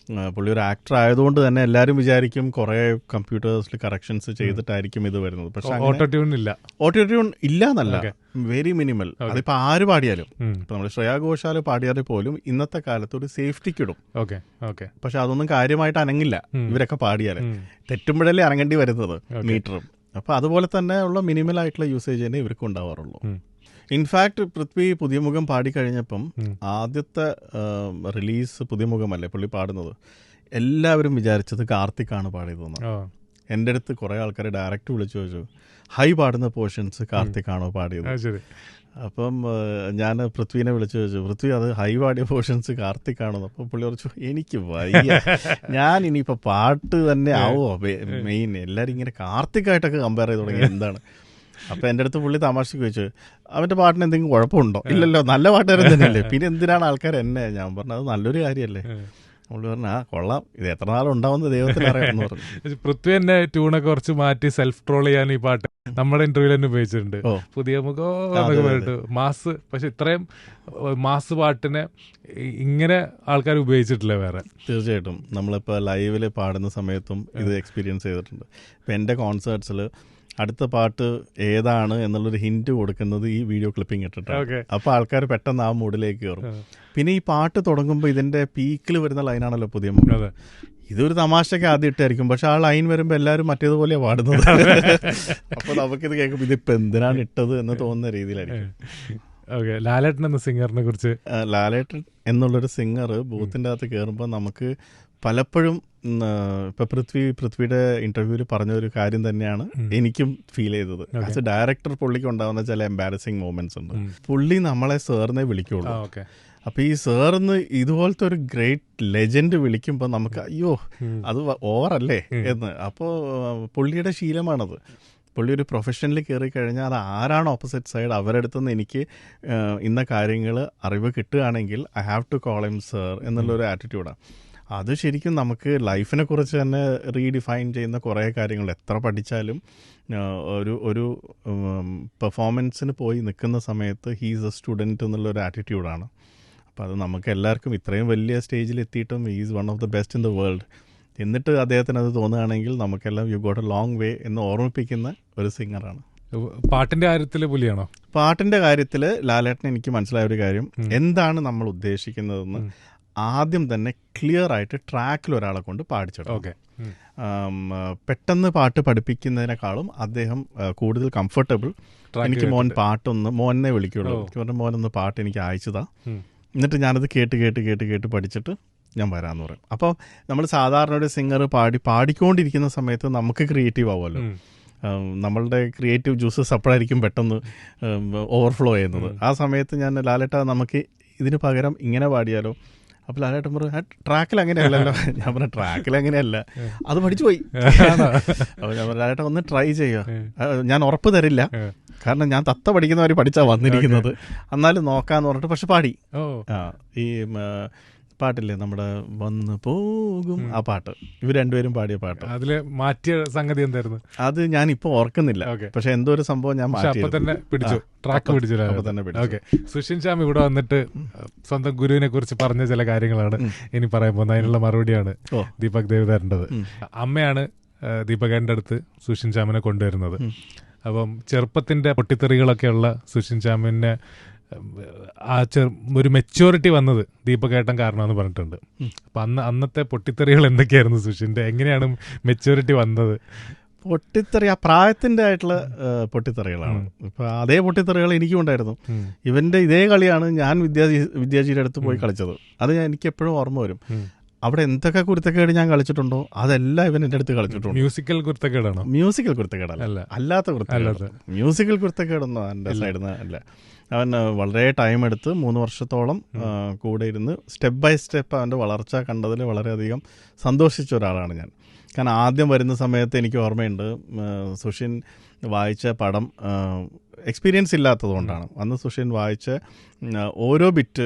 S2: പുള്ളി ഒരു ആക്ടർ ആയതുകൊണ്ട് തന്നെ എല്ലാവരും വിചാരിക്കും കുറേ കമ്പ്യൂട്ടേഴ്സിൽ കറക്ഷൻസ് ചെയ്തിട്ടായിരിക്കും ഇത് വരുന്നത്. പക്ഷെ
S1: ഓട്ടോ ട്യൂൺ ഇല്ല.
S2: ഓട്ടോ ട്യൂൺ ഇല്ല എന്നല്ല വെരി മിനിമൽ അതിപ്പോ ആര് പാടിയാലും.
S1: ഉം.
S2: ഇപ്പൊ നമ്മൾ ശ്രേയാ ഘോഷാൽ പാടിയാലും പോലും ഇന്നത്തെ കാലത്ത് ഒരു സേഫ്റ്റിക്ക് ഇടും
S1: ഓക്കെ ഓക്കെ.
S2: പക്ഷെ അതൊന്നും കാര്യമായിട്ട് അനങ്ങില്ല ഇവരൊക്കെ പാടിയാൽ. തെറ്റുമ്പോഴല്ലേ അനങ്ങേണ്ടി വരുന്നത് മീറ്ററും. അപ്പൊ അതുപോലെ തന്നെ ഉള്ള മിനിമൽ ആയിട്ടുള്ള യൂസേജ് തന്നെ ഇവർക്ക് ഉണ്ടാവാറുള്ളൂ. ഇൻഫാക്ട് പൃഥ്വി പുതിയ മുഖം പാടിക്കഴിഞ്ഞപ്പം ആദ്യത്തെ റിലീസ് പുതിയ മുഖമല്ലേ പുള്ളി പാടുന്നത്? എല്ലാവരും വിചാരിച്ചത് കാർത്തിക്കാണ് പാടിയതെന്ന്. എന്റെ അടുത്ത് കുറേ ആൾക്കാർ ഡയറക്റ്റ് വിളിച്ചു ചോദിച്ചു ഹൈ പാടുന്ന പോർഷൻസ് കാർത്തിക്കാണോ പാടിയത്? അപ്പം ഞാൻ പൃഥ്വിനെ വിളിച്ചു ചോദിച്ചു പൃഥ്വി അത് ഹൈ പാടിയ പോർഷൻസ് കാർത്തിക്കാണോ അപ്പോൾ പുള്ളി കുറച്ചു എനിക്ക് വയ്യ. ഞാൻ ഇനിയിപ്പോൾ പാട്ട് തന്നെ ആവോ മെയിൻ എല്ലാവരും ഇങ്ങനെ കാർത്തിക്കായിട്ടൊക്കെ കമ്പയർ ചെയ്ത് തുടങ്ങി എന്താണ്? അപ്പൊ എന്റെ അടുത്ത് പുള്ളി തമാശക്ക് ചോദിച്ചു അവന്റെ പാട്ടിന് എന്തെങ്കിലും കുഴപ്പമുണ്ടോ? ഇല്ലല്ലോ നല്ല പാട്ടുകാരൻ തന്നെയല്ലേ. പിന്നെ എന്തിനാണ് ആൾക്കാർ എന്നെ? ഞാൻ പറഞ്ഞത് അത് നല്ലൊരു കാര്യമല്ലേ. പുള്ളി പറഞ്ഞു ആ കൊള്ളാം. ഇത് എത്ര നാളുണ്ടാവുന്ന ദൈവത്തിന് അറിയാമെന്ന് പറഞ്ഞു.
S1: പൃഥ്വി എന്നെ ട്യൂണൊക്കെ കുറച്ച് മാറ്റി സെൽഫ് ട്രോൾ ചെയ്യാൻ ഈ പാട്ട് നമ്മുടെ ഇന്റർവ്യൂവിൽ തന്നെ ഉപയോഗിച്ചിട്ടുണ്ട്. പുതിയ മുഖം പറഞ്ഞിട്ട് മാസ് പക്ഷെ ഇത്രയും മാസ് പാട്ടിനെ ഇങ്ങനെ ആൾക്കാർ ഉപയോഗിച്ചിട്ടില്ല വേറെ.
S2: തീർച്ചയായിട്ടും. നമ്മളിപ്പോൾ ലൈവിൽ പാടുന്ന സമയത്തും ഇത് എക്സ്പീരിയൻസ് ചെയ്തിട്ടുണ്ട്. ഇപ്പം എന്റെ കോൺസേർട്സിൽ അടുത്ത പാട്ട് ഏതാണ് എന്നുള്ളൊരു ഹിന്റ് കൊടുക്കുന്നത് ഈ വീഡിയോ ക്ലിപ്പിംഗ് ഇട്ടിട്ടാണ്.
S1: അപ്പൊ
S2: അപ്പോൾ ആൾക്കാർ പെട്ടെന്ന് ആ മൂഡിലേക്ക് കയറും പിന്നെ ഈ പാട്ട് തുടങ്ങുമ്പോൾ ഇതിന്റെ പീക്കിൽ വരുന്ന ലൈനാണല്ലോ പുതിയ ഇതൊരു തമാശയ്ക്ക് ആദ്യം ഇട്ടായിരിക്കും. പക്ഷെ ആ ലൈൻ വരുമ്പോൾ എല്ലാവരും മറ്റേതുപോലെ പാടുന്നത്. അപ്പോൾ നമുക്കിത് കേൾക്കുമ്പോൾ ഇതിപ്പോൾ എന്തിനാണ് ഇട്ടത് എന്ന് തോന്നുന്ന രീതിയിലായിരിക്കും.
S1: ഓക്കെ. ലാലേട്ടൻ എന്ന സിംഗറിനെ കുറിച്ച്.
S2: ലാലേട്ടൻ എന്നുള്ളൊരു സിംഗർ ബൂത്തിന്റെ അകത്ത് കയറുമ്പോൾ നമുക്ക് പലപ്പോഴും ഇപ്പൊ പൃഥ്വി പൃഥ്വിയുടെ ഇന്റർവ്യൂവിൽ പറഞ്ഞ ഒരു കാര്യം തന്നെയാണ് എനിക്കും ഫീൽ ചെയ്തത്. ആസ് എ ഡയറക്ടർ പുള്ളിക്ക് ഉണ്ടാവുന്ന ചില എംബാരസിങ് മൂമെന്റ്സ് ഉണ്ട്. പുള്ളി നമ്മളെ സാറിനെ വിളിക്കുള്ളൂ. അപ്പൊ ഈ സാറിന്ന് ഇതുപോലത്തെ ഒരു ഗ്രേറ്റ് ലെജൻഡ് വിളിക്കുമ്പോൾ നമുക്ക് അയ്യോ അത് ഓവറല്ലേ എന്ന്. അപ്പോ പുള്ളിയുടെ ശീലമാണത്. പുള്ളി ഒരു പ്രൊഫഷനിൽ കയറി കഴിഞ്ഞാൽ അത് ആരാണ് ഓപ്പോസിറ്റ് സൈഡ് അവരുടെ അടുത്ത് നിന്ന് എനിക്ക് ഇന്ന കാര്യങ്ങൾ അറിവ് കിട്ടുകയാണെങ്കിൽ I have to call him sir എന്നുള്ളൊരു ആറ്റിറ്റ്യൂഡാണ് അത് ശരിക്കും നമുക്ക് ലൈഫിനെ കുറിച്ച് തന്നെ റീഡിഫൈൻ ചെയ്യുന്ന കുറേ കാര്യങ്ങൾ. എത്ര പഠിച്ചാലും ഒരു ഒരു പെർഫോമൻസിന് പോയി നിൽക്കുന്ന സമയത്ത് ഹീസ് എ സ്റ്റുഡന്റ് എന്നുള്ളൊരു ആറ്റിറ്റ്യൂഡാണ്. അപ്പോൾ അത് നമുക്ക് എല്ലാവർക്കും ഇത്രയും വലിയ സ്റ്റേജിൽ എത്തിയിട്ടും he's one of the best in the world. എന്നിട്ട് അദ്ദേഹത്തിന് അത് തോന്നുകയാണെങ്കിൽ നമുക്കെല്ലാം you got a long way എന്ന് ഓർമ്മിപ്പിക്കുന്ന ഒരു സിംഗറാണ്.
S1: പാട്ടിന്റെ കാര്യത്തിൽ പുലിയാണോ?
S2: പാട്ടിന്റെ കാര്യത്തിൽ ലാലേട്ടൻ എനിക്ക് മനസ്സിലായ ഒരു കാര്യം. എന്താണ് നമ്മൾ ഉദ്ദേശിക്കുന്നതെന്ന്. ആദ്യം തന്നെ ക്ലിയർ ആയിട്ട് ട്രാക്കിൽ ഒരാളെ കൊണ്ട് പാടിച്ചിടും
S1: ഓക്കെ
S2: പെട്ടെന്ന് പാട്ട് പഠിപ്പിക്കുന്നതിനേക്കാളും അദ്ദേഹം കൂടുതൽ കംഫർട്ടബിൾ എനിക്ക് മോൻ. പാട്ടൊന്ന് മോനെ വിളിക്കുള്ളൂ. എനിക്ക് പറഞ്ഞ മോനൊന്ന് പാട്ട് എനിക്ക് അയച്ചതാ. എന്നിട്ട് ഞാനത് കേട്ട് കേട്ട് കേട്ട് കേട്ട് പഠിച്ചിട്ട് ഞാൻ വരാമെന്ന് പറയും. അപ്പോൾ നമ്മൾ സാധാരണ ഒരു സിംഗർ പാടി പാടിക്കൊണ്ടിരിക്കുന്ന സമയത്ത് നമുക്ക് ക്രിയേറ്റീവ് ആവുമല്ലോ. നമ്മളുടെ ക്രിയേറ്റീവ് ജ്യൂസസ് അപ്പോഴായിരിക്കും പെട്ടെന്ന് ഓവർഫ്ലോ ചെയ്യുന്നത്. ആ സമയത്ത് ഞാൻ ലാലേട്ട നമുക്ക് ഇതിന് പകരം ഇങ്ങനെ പാടിയാലോ. അപ്പോൾ ലാലേട്ടൻ പറഞ്ഞു ട്രാക്കിൽ അങ്ങനെയല്ലല്ലോ. ഞാൻ പറഞ്ഞു ട്രാക്കിൽ അങ്ങനെയല്ല. അത് പഠിച്ചു പോയി. അപ്പോൾ ഞാൻ പറഞ്ഞു ലാലേട്ടൻ ഒന്ന് ട്രൈ ചെയ്യുക. ഞാൻ ഉറപ്പ് തരില്ല. കാരണം ഞാൻ തത്ത പഠിക്കുന്നവർ പഠിച്ചാണ് വന്നിരിക്കുന്നത്. എന്നാലും നോക്കാന്ന് പറഞ്ഞിട്ട് പക്ഷെ പാടി. ഈ പാട്ടില്ലേ നമ്മുടെ വന്ന് പോകും ആ പാട്ട്. ഇവർ രണ്ടുപേരും പാടിയ പാട്ട്.
S1: അതിൽ മാറ്റിയ സംഗതി എന്തായിരുന്നു?
S2: അത് ഞാൻ ഇപ്പൊ ഓർക്കുന്നില്ല. പക്ഷെ എന്തോ ഒരു സംഭവം ഞാൻ
S1: മാറ്റി തന്നെ പിടിച്ചു. ട്രാക്ക് പിടിച്ചു ഓക്കെ. സുഷിൻ ശ്യാം ഇവിടെ വന്നിട്ട് സ്വന്തം ഗുരുവിനെ കുറിച്ച് പറഞ്ഞ ചില കാര്യങ്ങളാണ് ഇനി പറയാൻ പോകുന്നത്. അതിനുള്ള മറുപടിയാണ്. ദീപക് ദേവ് തരേണ്ടത് അമ്മയാണ് ദീപക് ദീപകന്റെ അടുത്ത് സുഷിൻ ശ്യാമിനെ കൊണ്ടുവരുന്നത്. അപ്പം ചെറുപ്പത്തിന്റെ പൊട്ടിത്തെറികളൊക്കെ ഉള്ള സുഷിൻ ശ്യാമിനെ ആ ചെറു ഒരു മെച്യൂരിറ്റി വന്നത് ദീപകേട്ടൻ കാരണമെന്ന് പറഞ്ഞിട്ടുണ്ട്. അപ്പൊ അന്ന് അന്നത്തെ പൊട്ടിത്തെറികൾ എന്തൊക്കെയായിരുന്നു സുഷിന്റെ? എങ്ങനെയാണ് മെച്യൂരിറ്റി വന്നത്?
S2: പൊട്ടിത്തെറി ആ പ്രായത്തിന്റെ ആയിട്ടുള്ള പൊട്ടിത്തെറികളാണ്. ഇപ്പൊ അതേ പൊട്ടിത്തെറികൾ എനിക്കും ഉണ്ടായിരുന്നു.
S1: ഇവന്റെ
S2: ഇവന്റെ ഇതേ കളിയാണ് ഞാൻ വിദ്യാജി വിദ്യാജിയുടെ അടുത്ത് പോയി കളിച്ചത്. അത് ഞാൻ എനിക്ക് എപ്പോഴും ഓർമ്മ വരും. അവിടെ എന്തൊക്കെ കുരുത്തക്കേട് ഞാൻ കളിച്ചിട്ടുണ്ടോ? അതെല്ലാം ഇവൻ എന്റെ അടുത്ത് കളിച്ചിട്ടുണ്ട്.
S1: മ്യൂസിക്കൽ കുരുത്തക്കേടാണോ?
S2: മ്യൂസിക്കൽ കുരുത്തക്കേടല്ല. അല്ലാത്ത കുരുത്തക്കേട് മ്യൂസിക്കൽ കുരുത്തക്കേടൊന്നും എന്റെ സൈഡിൽ നിന്ന് അല്ല. അവൻ വളരെ ടൈം എടുത്ത് മൂന്ന് വർഷത്തോളം കൂടെ ഇരുന്ന് സ്റ്റെപ്പ് ബൈ സ്റ്റെപ്പ് അവന്റെ വളർച്ച കണ്ടതിൽ വളരെയധികം സന്തോഷിച്ച ഒരാളാണ് ഞാൻ. കാരണം ആദ്യം വരുന്ന സമയത്ത് എനിക്ക് ഓർമ്മയുണ്ട് സുഷിൻ വായിച്ച പടം എക്സ്പീരിയൻസ് ഇല്ലാത്തതുകൊണ്ടാണ് അന്ന് സുഷിൻ വായിച്ച ഓരോ ബിറ്റ്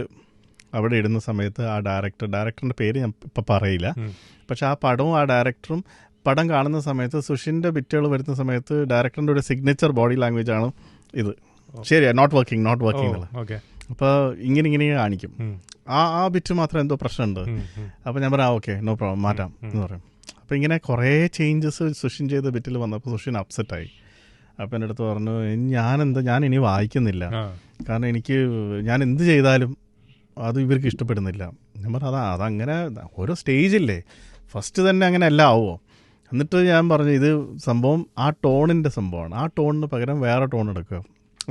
S2: അവിടെ ഇടുന്ന സമയത്ത് ആ ഡയറക്ടർ ഡയറക്ടറിന്റെ പേര് ഞാൻ ഇപ്പം പറയില്ല. പക്ഷെ ആ പടവും ആ ഡയറക്ടറും പടം കാണുന്ന സമയത്ത് സുഷിന്റെ ബിറ്റുകൾ വരുന്ന സമയത്ത് ഡയറക്ടറിന്റെ ഒരു സിഗ്നേച്ചർ ബോഡി ലാംഗ്വേജ് ആണ് ഇത്. ശരിയാ നോട്ട് വർക്കിംഗ് നോട്ട് വർക്കിംഗ് അല്ല
S1: ഓക്കെ.
S2: അപ്പോൾ ഇങ്ങനെ ഇങ്ങനെ കാണിക്കും. ആ ആ ബിറ്റ് മാത്രം എന്തോ പ്രശ്നമുണ്ട്. അപ്പോൾ ഞാൻ പറയാം ഓക്കെ നോ പ്രോബ്ലം മാറ്റാം എന്ന് പറയും. അപ്പോൾ ഇങ്ങനെ കുറേ ചേഞ്ചസ് സുഷിൻ ചെയ്ത ബിറ്റിൽ വന്നപ്പോൾ സുഷിൻ അപ്സെറ്റായി അപ്പോൾ എന്റെ അടുത്ത് പറഞ്ഞു ഞാൻ എന്താ ഞാൻ ഇനി വായിക്കുന്നില്ല കാരണം എനിക്ക് ഞാൻ എന്ത് ചെയ്താലും അത് ഇവർക്ക് ഇഷ്ടപ്പെടുന്നില്ല. ഞാൻ പറഞ്ഞു അതാ അതങ്ങനെ ഓരോ സ്റ്റേജില്ലേ ഫസ്റ്റ് തന്നെ അങ്ങനെ അല്ല ആവുമോ എന്നിട്ട് ഞാൻ പറഞ്ഞു ഇത് സംഭവം ആ ടോണിന്റെ സംഭവമാണ്. ആ ടോണിന് പകരം വേറെ ടോൺ എടുക്കുക.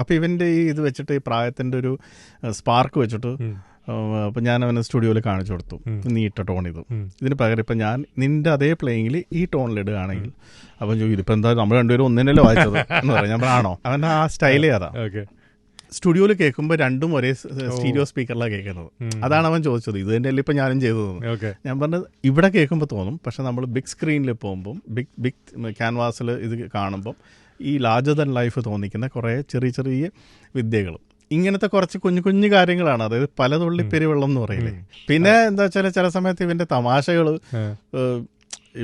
S2: അപ്പോൾ ഇവന്റെ ഈ ഇത് വെച്ചിട്ട് ഈ പ്രായത്തിന്റെ ഒരു സ്പാർക്ക് വെച്ചിട്ട് അപ്പം ഞാൻ അവനെ സ്റ്റുഡിയോയിൽ കാണിച്ചു കൊടുത്തു. നീ ഇട്ട ടോൺ ഇത്. ഇതിന് പകരം ഇപ്പം ഞാൻ നിന്റെ അതേ പ്ലേയിങ്ങിൽ ഈ ടോണിലിടുകയാണെങ്കിൽ അപ്പം ഇതിപ്പോൾ എന്താ നമ്മൾ രണ്ടുപേരും ഒന്നിനല്ലേ വായിച്ചത്? എന്ന് പറയാം. ഞാൻ പറഞ്ഞാണോ ആണോ? അവന്റെ ആ സ്റ്റൈലേ അതാ
S1: ഓക്കെ
S2: സ്റ്റുഡിയോയിൽ കേൾക്കുമ്പോൾ രണ്ടും ഒരേ സ്റ്റീരിയോ സ്പീക്കറിലാണ് കേൾക്കുന്നത്. അതാണ് അവൻ ചോദിച്ചത്. ഇത് തന്നെയല്ലേ ഇപ്പം ഞാനും ചെയ്തത് ഞാൻ പറഞ്ഞത് ഇവിടെ കേൾക്കുമ്പോൾ തോന്നും പക്ഷെ നമ്മൾ ബിഗ് സ്ക്രീനിൽ പോകുമ്പം ബിഗ് ബിഗ് ക്യാൻവാസിൽ ഇത് കാണുമ്പം ഈ ലാർജർ ദൻ ലൈഫ് തോന്നിക്കുന്ന കുറേ ചെറിയ ചെറിയ വിദ്യകളും. ഇങ്ങനത്തെ കുറച്ച് കുഞ്ഞു കുഞ്ഞു കാര്യങ്ങളാണ്. അതായത് പലതുള്ളി പെരുവെള്ളം എന്ന് പറയില്ലേ. പിന്നെ എന്താ വെച്ചാൽ ചില സമയത്ത് ഇവന്റെ തമാശകൾ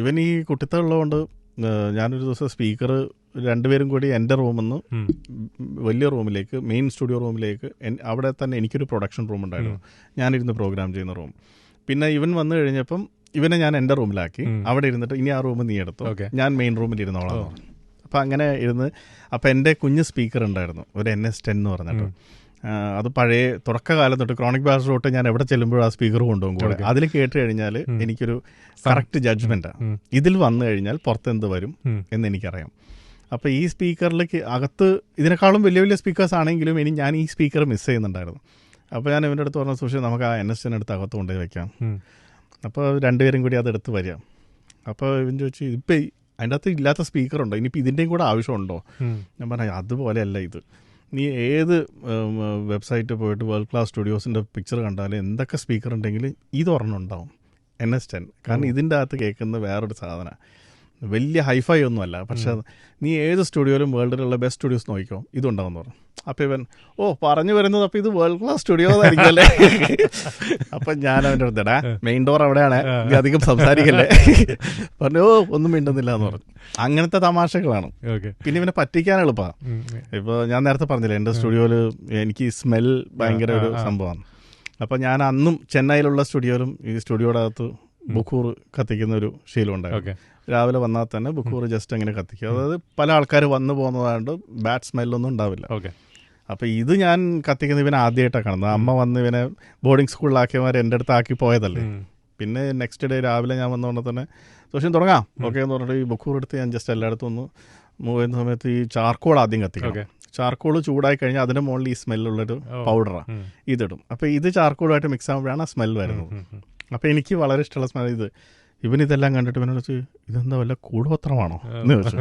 S2: ഇവൻ ഈ കുട്ടിത്തമുള്ളതുകൊണ്ട് ഞാനൊരു ദിവസം സ്പീക്കർ രണ്ടുപേരും കൂടി എന്റെ റൂമിൽ നിന്ന് വലിയ റൂമിലേക്ക് മെയിൻ സ്റ്റുഡിയോ റൂമിലേക്ക് അവിടെ തന്നെ എനിക്കൊരു പ്രൊഡക്ഷൻ റൂം ഉണ്ടായിരുന്നു. ഞാനിരുന്ന് പ്രോഗ്രാം ചെയ്യുന്ന റൂം പിന്നെ ഇവൻ വന്നു കഴിഞ്ഞപ്പം ഇവനെ ഞാൻ എന്റെ റൂമിലാക്കി. അവിടെ ഇരുന്നിട്ട് ഇനി ആ റൂം നീ എടുത്തു. ഞാൻ മെയിൻ റൂമിൽ ഇരുന്നോളാം അപ്പം അങ്ങനെ ഇരുന്ന് അപ്പം എന്റെ കുഞ്ഞ് സ്പീക്കർ ഉണ്ടായിരുന്നു ഒരു എൻ എസ് ടെൻ എന്ന് പറഞ്ഞിട്ട്. അത് പഴയ തുടക്കകാലം തൊട്ട് ക്രോണിക് ബാസ് തൊട്ട് ഞാൻ എവിടെ ചെല്ലുമ്പോഴും ആ സ്പീക്കർ കൊണ്ടുപോകും കൂടെ. അതിൽ കേട്ട് കഴിഞ്ഞാൽ എനിക്കൊരു കറക്റ്റ് ജഡ്ജ്മെന്റാണ് ഇതിൽ വന്നു കഴിഞ്ഞാൽ പുറത്ത് എന്ത് വരും എന്ന് എനിക്കറിയാം. അപ്പോൾ ഈ സ്പീക്കറിലേക്ക് അകത്ത് ഇതിനേക്കാളും വലിയ വലിയ സ്പീക്കേഴ്സ് ആണെങ്കിലും ഇനി ഞാൻ ഈ സ്പീക്കർ മിസ് ചെയ്യുന്നുണ്ടായിരുന്നു. അപ്പോൾ ഞാൻ ഇവന്റെ അടുത്ത് പറഞ്ഞ സൂക്ഷിച്ച് നമുക്ക് ആ എൻ എസ് ടെൻ എടുത്ത് അകത്ത് കൊണ്ടുപോയി വെക്കാം. അപ്പോൾ രണ്ടുപേരും കൂടി അത് എടുത്ത് വരിക. അപ്പോൾ ഇവൻ ചോദിച്ചു ഇപ്പം അതിന്റെ അകത്ത് ഇല്ലാത്ത സ്പീക്കറുണ്ടോ ഇനിയിപ്പോൾ ഇതിന്റെയും കൂടെ ആവശ്യമുണ്ടോ? ഞാൻ പറഞ്ഞു അതുപോലെയല്ല ഇത്. നീ ഏത് വെബ്സൈറ്റിൽ പോയിട്ട് വേൾഡ് ക്ലാസ് സ്റ്റുഡിയോസിന്റെ പിക്ചർ കണ്ടാലും എന്തൊക്കെ സ്പീക്കർ ഉണ്ടെങ്കിലും ഇതൊരെണ്ണം ഉണ്ടാവും. N S ten. കാരണം ഇതിന്റെ അകത്ത് കേൾക്കുന്ന വേറൊരു സാധനം. വലിയ ഹൈഫൈ ഒന്നുമല്ല. പക്ഷെ നീ ഏത് സ്റ്റുഡിയോയിലും വേൾഡിലുള്ള ബെസ്റ്റ് സ്റ്റുഡിയോസ് നോക്കിക്കോ. ഇതുണ്ടാവും പറഞ്ഞു. അപ്പോൾ ഇവൻ ഓ പറഞ്ഞു വരുന്നത് അപ്പോൾ ഇത് വേൾഡ് ക്ലാസ് സ്റ്റുഡിയോ ആയിരിക്കല്ലേ അപ്പം ഞാൻ അവന്റെ അടുത്തടാ മെയിൻ ഡോർ അവിടെയാണ്. അധികം സംസാരിക്കല്ലേ? പറഞ്ഞു ഓ ഒന്നും മിണ്ടുന്നില്ല എന്ന് പറഞ്ഞു. അങ്ങനത്തെ തമാശകളാണ്. പിന്നെ ഇവനെ പറ്റിക്കാൻ എളുപ്പമാണ് ഇപ്പോൾ ഞാൻ നേരത്തെ പറഞ്ഞില്ലേ എന്റെ സ്റ്റുഡിയോയിൽ എനിക്ക് സ്മെൽ ഭയങ്കര ഒരു സംഭവമാണ്. അപ്പോൾ ഞാൻ അന്നും ചെന്നൈയിലുള്ള സ്റ്റുഡിയോയിലും ഈ സ്റ്റുഡിയോയുടെ അകത്ത് ബുക്കൂർ കത്തിക്കുന്ന ഒരു ശീലം ഉണ്ടായിരുന്നു. രാവിലെ വന്നാൽ തന്നെ ബുക്കൂർ ജസ്റ്റ് അങ്ങനെ കത്തിക്കും. അതായത് പല ആൾക്കാർ വന്നു പോകുന്നതായതുകൊണ്ട് ബാഡ് സ്മെല്ലൊന്നും ഉണ്ടാവില്ല.
S1: ഓക്കെ.
S2: അപ്പോൾ ഇത് ഞാൻ കത്തിക്കുന്ന ഇവനെ ആദ്യമായിട്ടാണ് കാണുന്നത്. അമ്മ വന്ന് ഇവനെ ബോർഡിംഗ് സ്കൂളിലാക്കിയവർ എന്റെ അടുത്ത് ആക്കി പോയതല്ലേ. പിന്നെ നെക്സ്റ്റ് ഡേ രാവിലെ ഞാൻ വന്നുകൊണ്ട് തന്നെ ദോഷം തുടങ്ങാം. ഓക്കെ എന്ന് പറഞ്ഞിട്ട് ഈ ബുക്കൂർ എടുത്ത് ഞാൻ ജസ്റ്റ് എല്ലായിടത്തും ഒന്ന് മൂവ് ചെയ്യുന്ന സമയത്ത് ഈ ചാർക്കോൾ ആദ്യം
S1: കത്തിക്കും
S2: കത്തിക്കണം ചാർക്കോൾ ചൂടായി കഴിഞ്ഞാൽ അതിന് മുകളിൽ ഈ സ്മെല്ലുള്ളൊരു പൗഡറാണ് ഇതിടും. അപ്പോൾ ഇത് ചാർക്കോളുമായിട്ട് മിക്സ് ആകുമ്പോഴാണ് ആ സ്മെൽ വരുന്നത്. അപ്പോൾ എനിക്ക് വളരെ ഇഷ്ടമുള്ള സ്മെൽ ഇത്. ഇവൻ ഇതെല്ലാം കണ്ടിട്ട് ഇവനോട് വെച്ച് ഇതെന്താ വല്ല കൂടോത്രമാണോ? എന്ന് ചോദിച്ചു.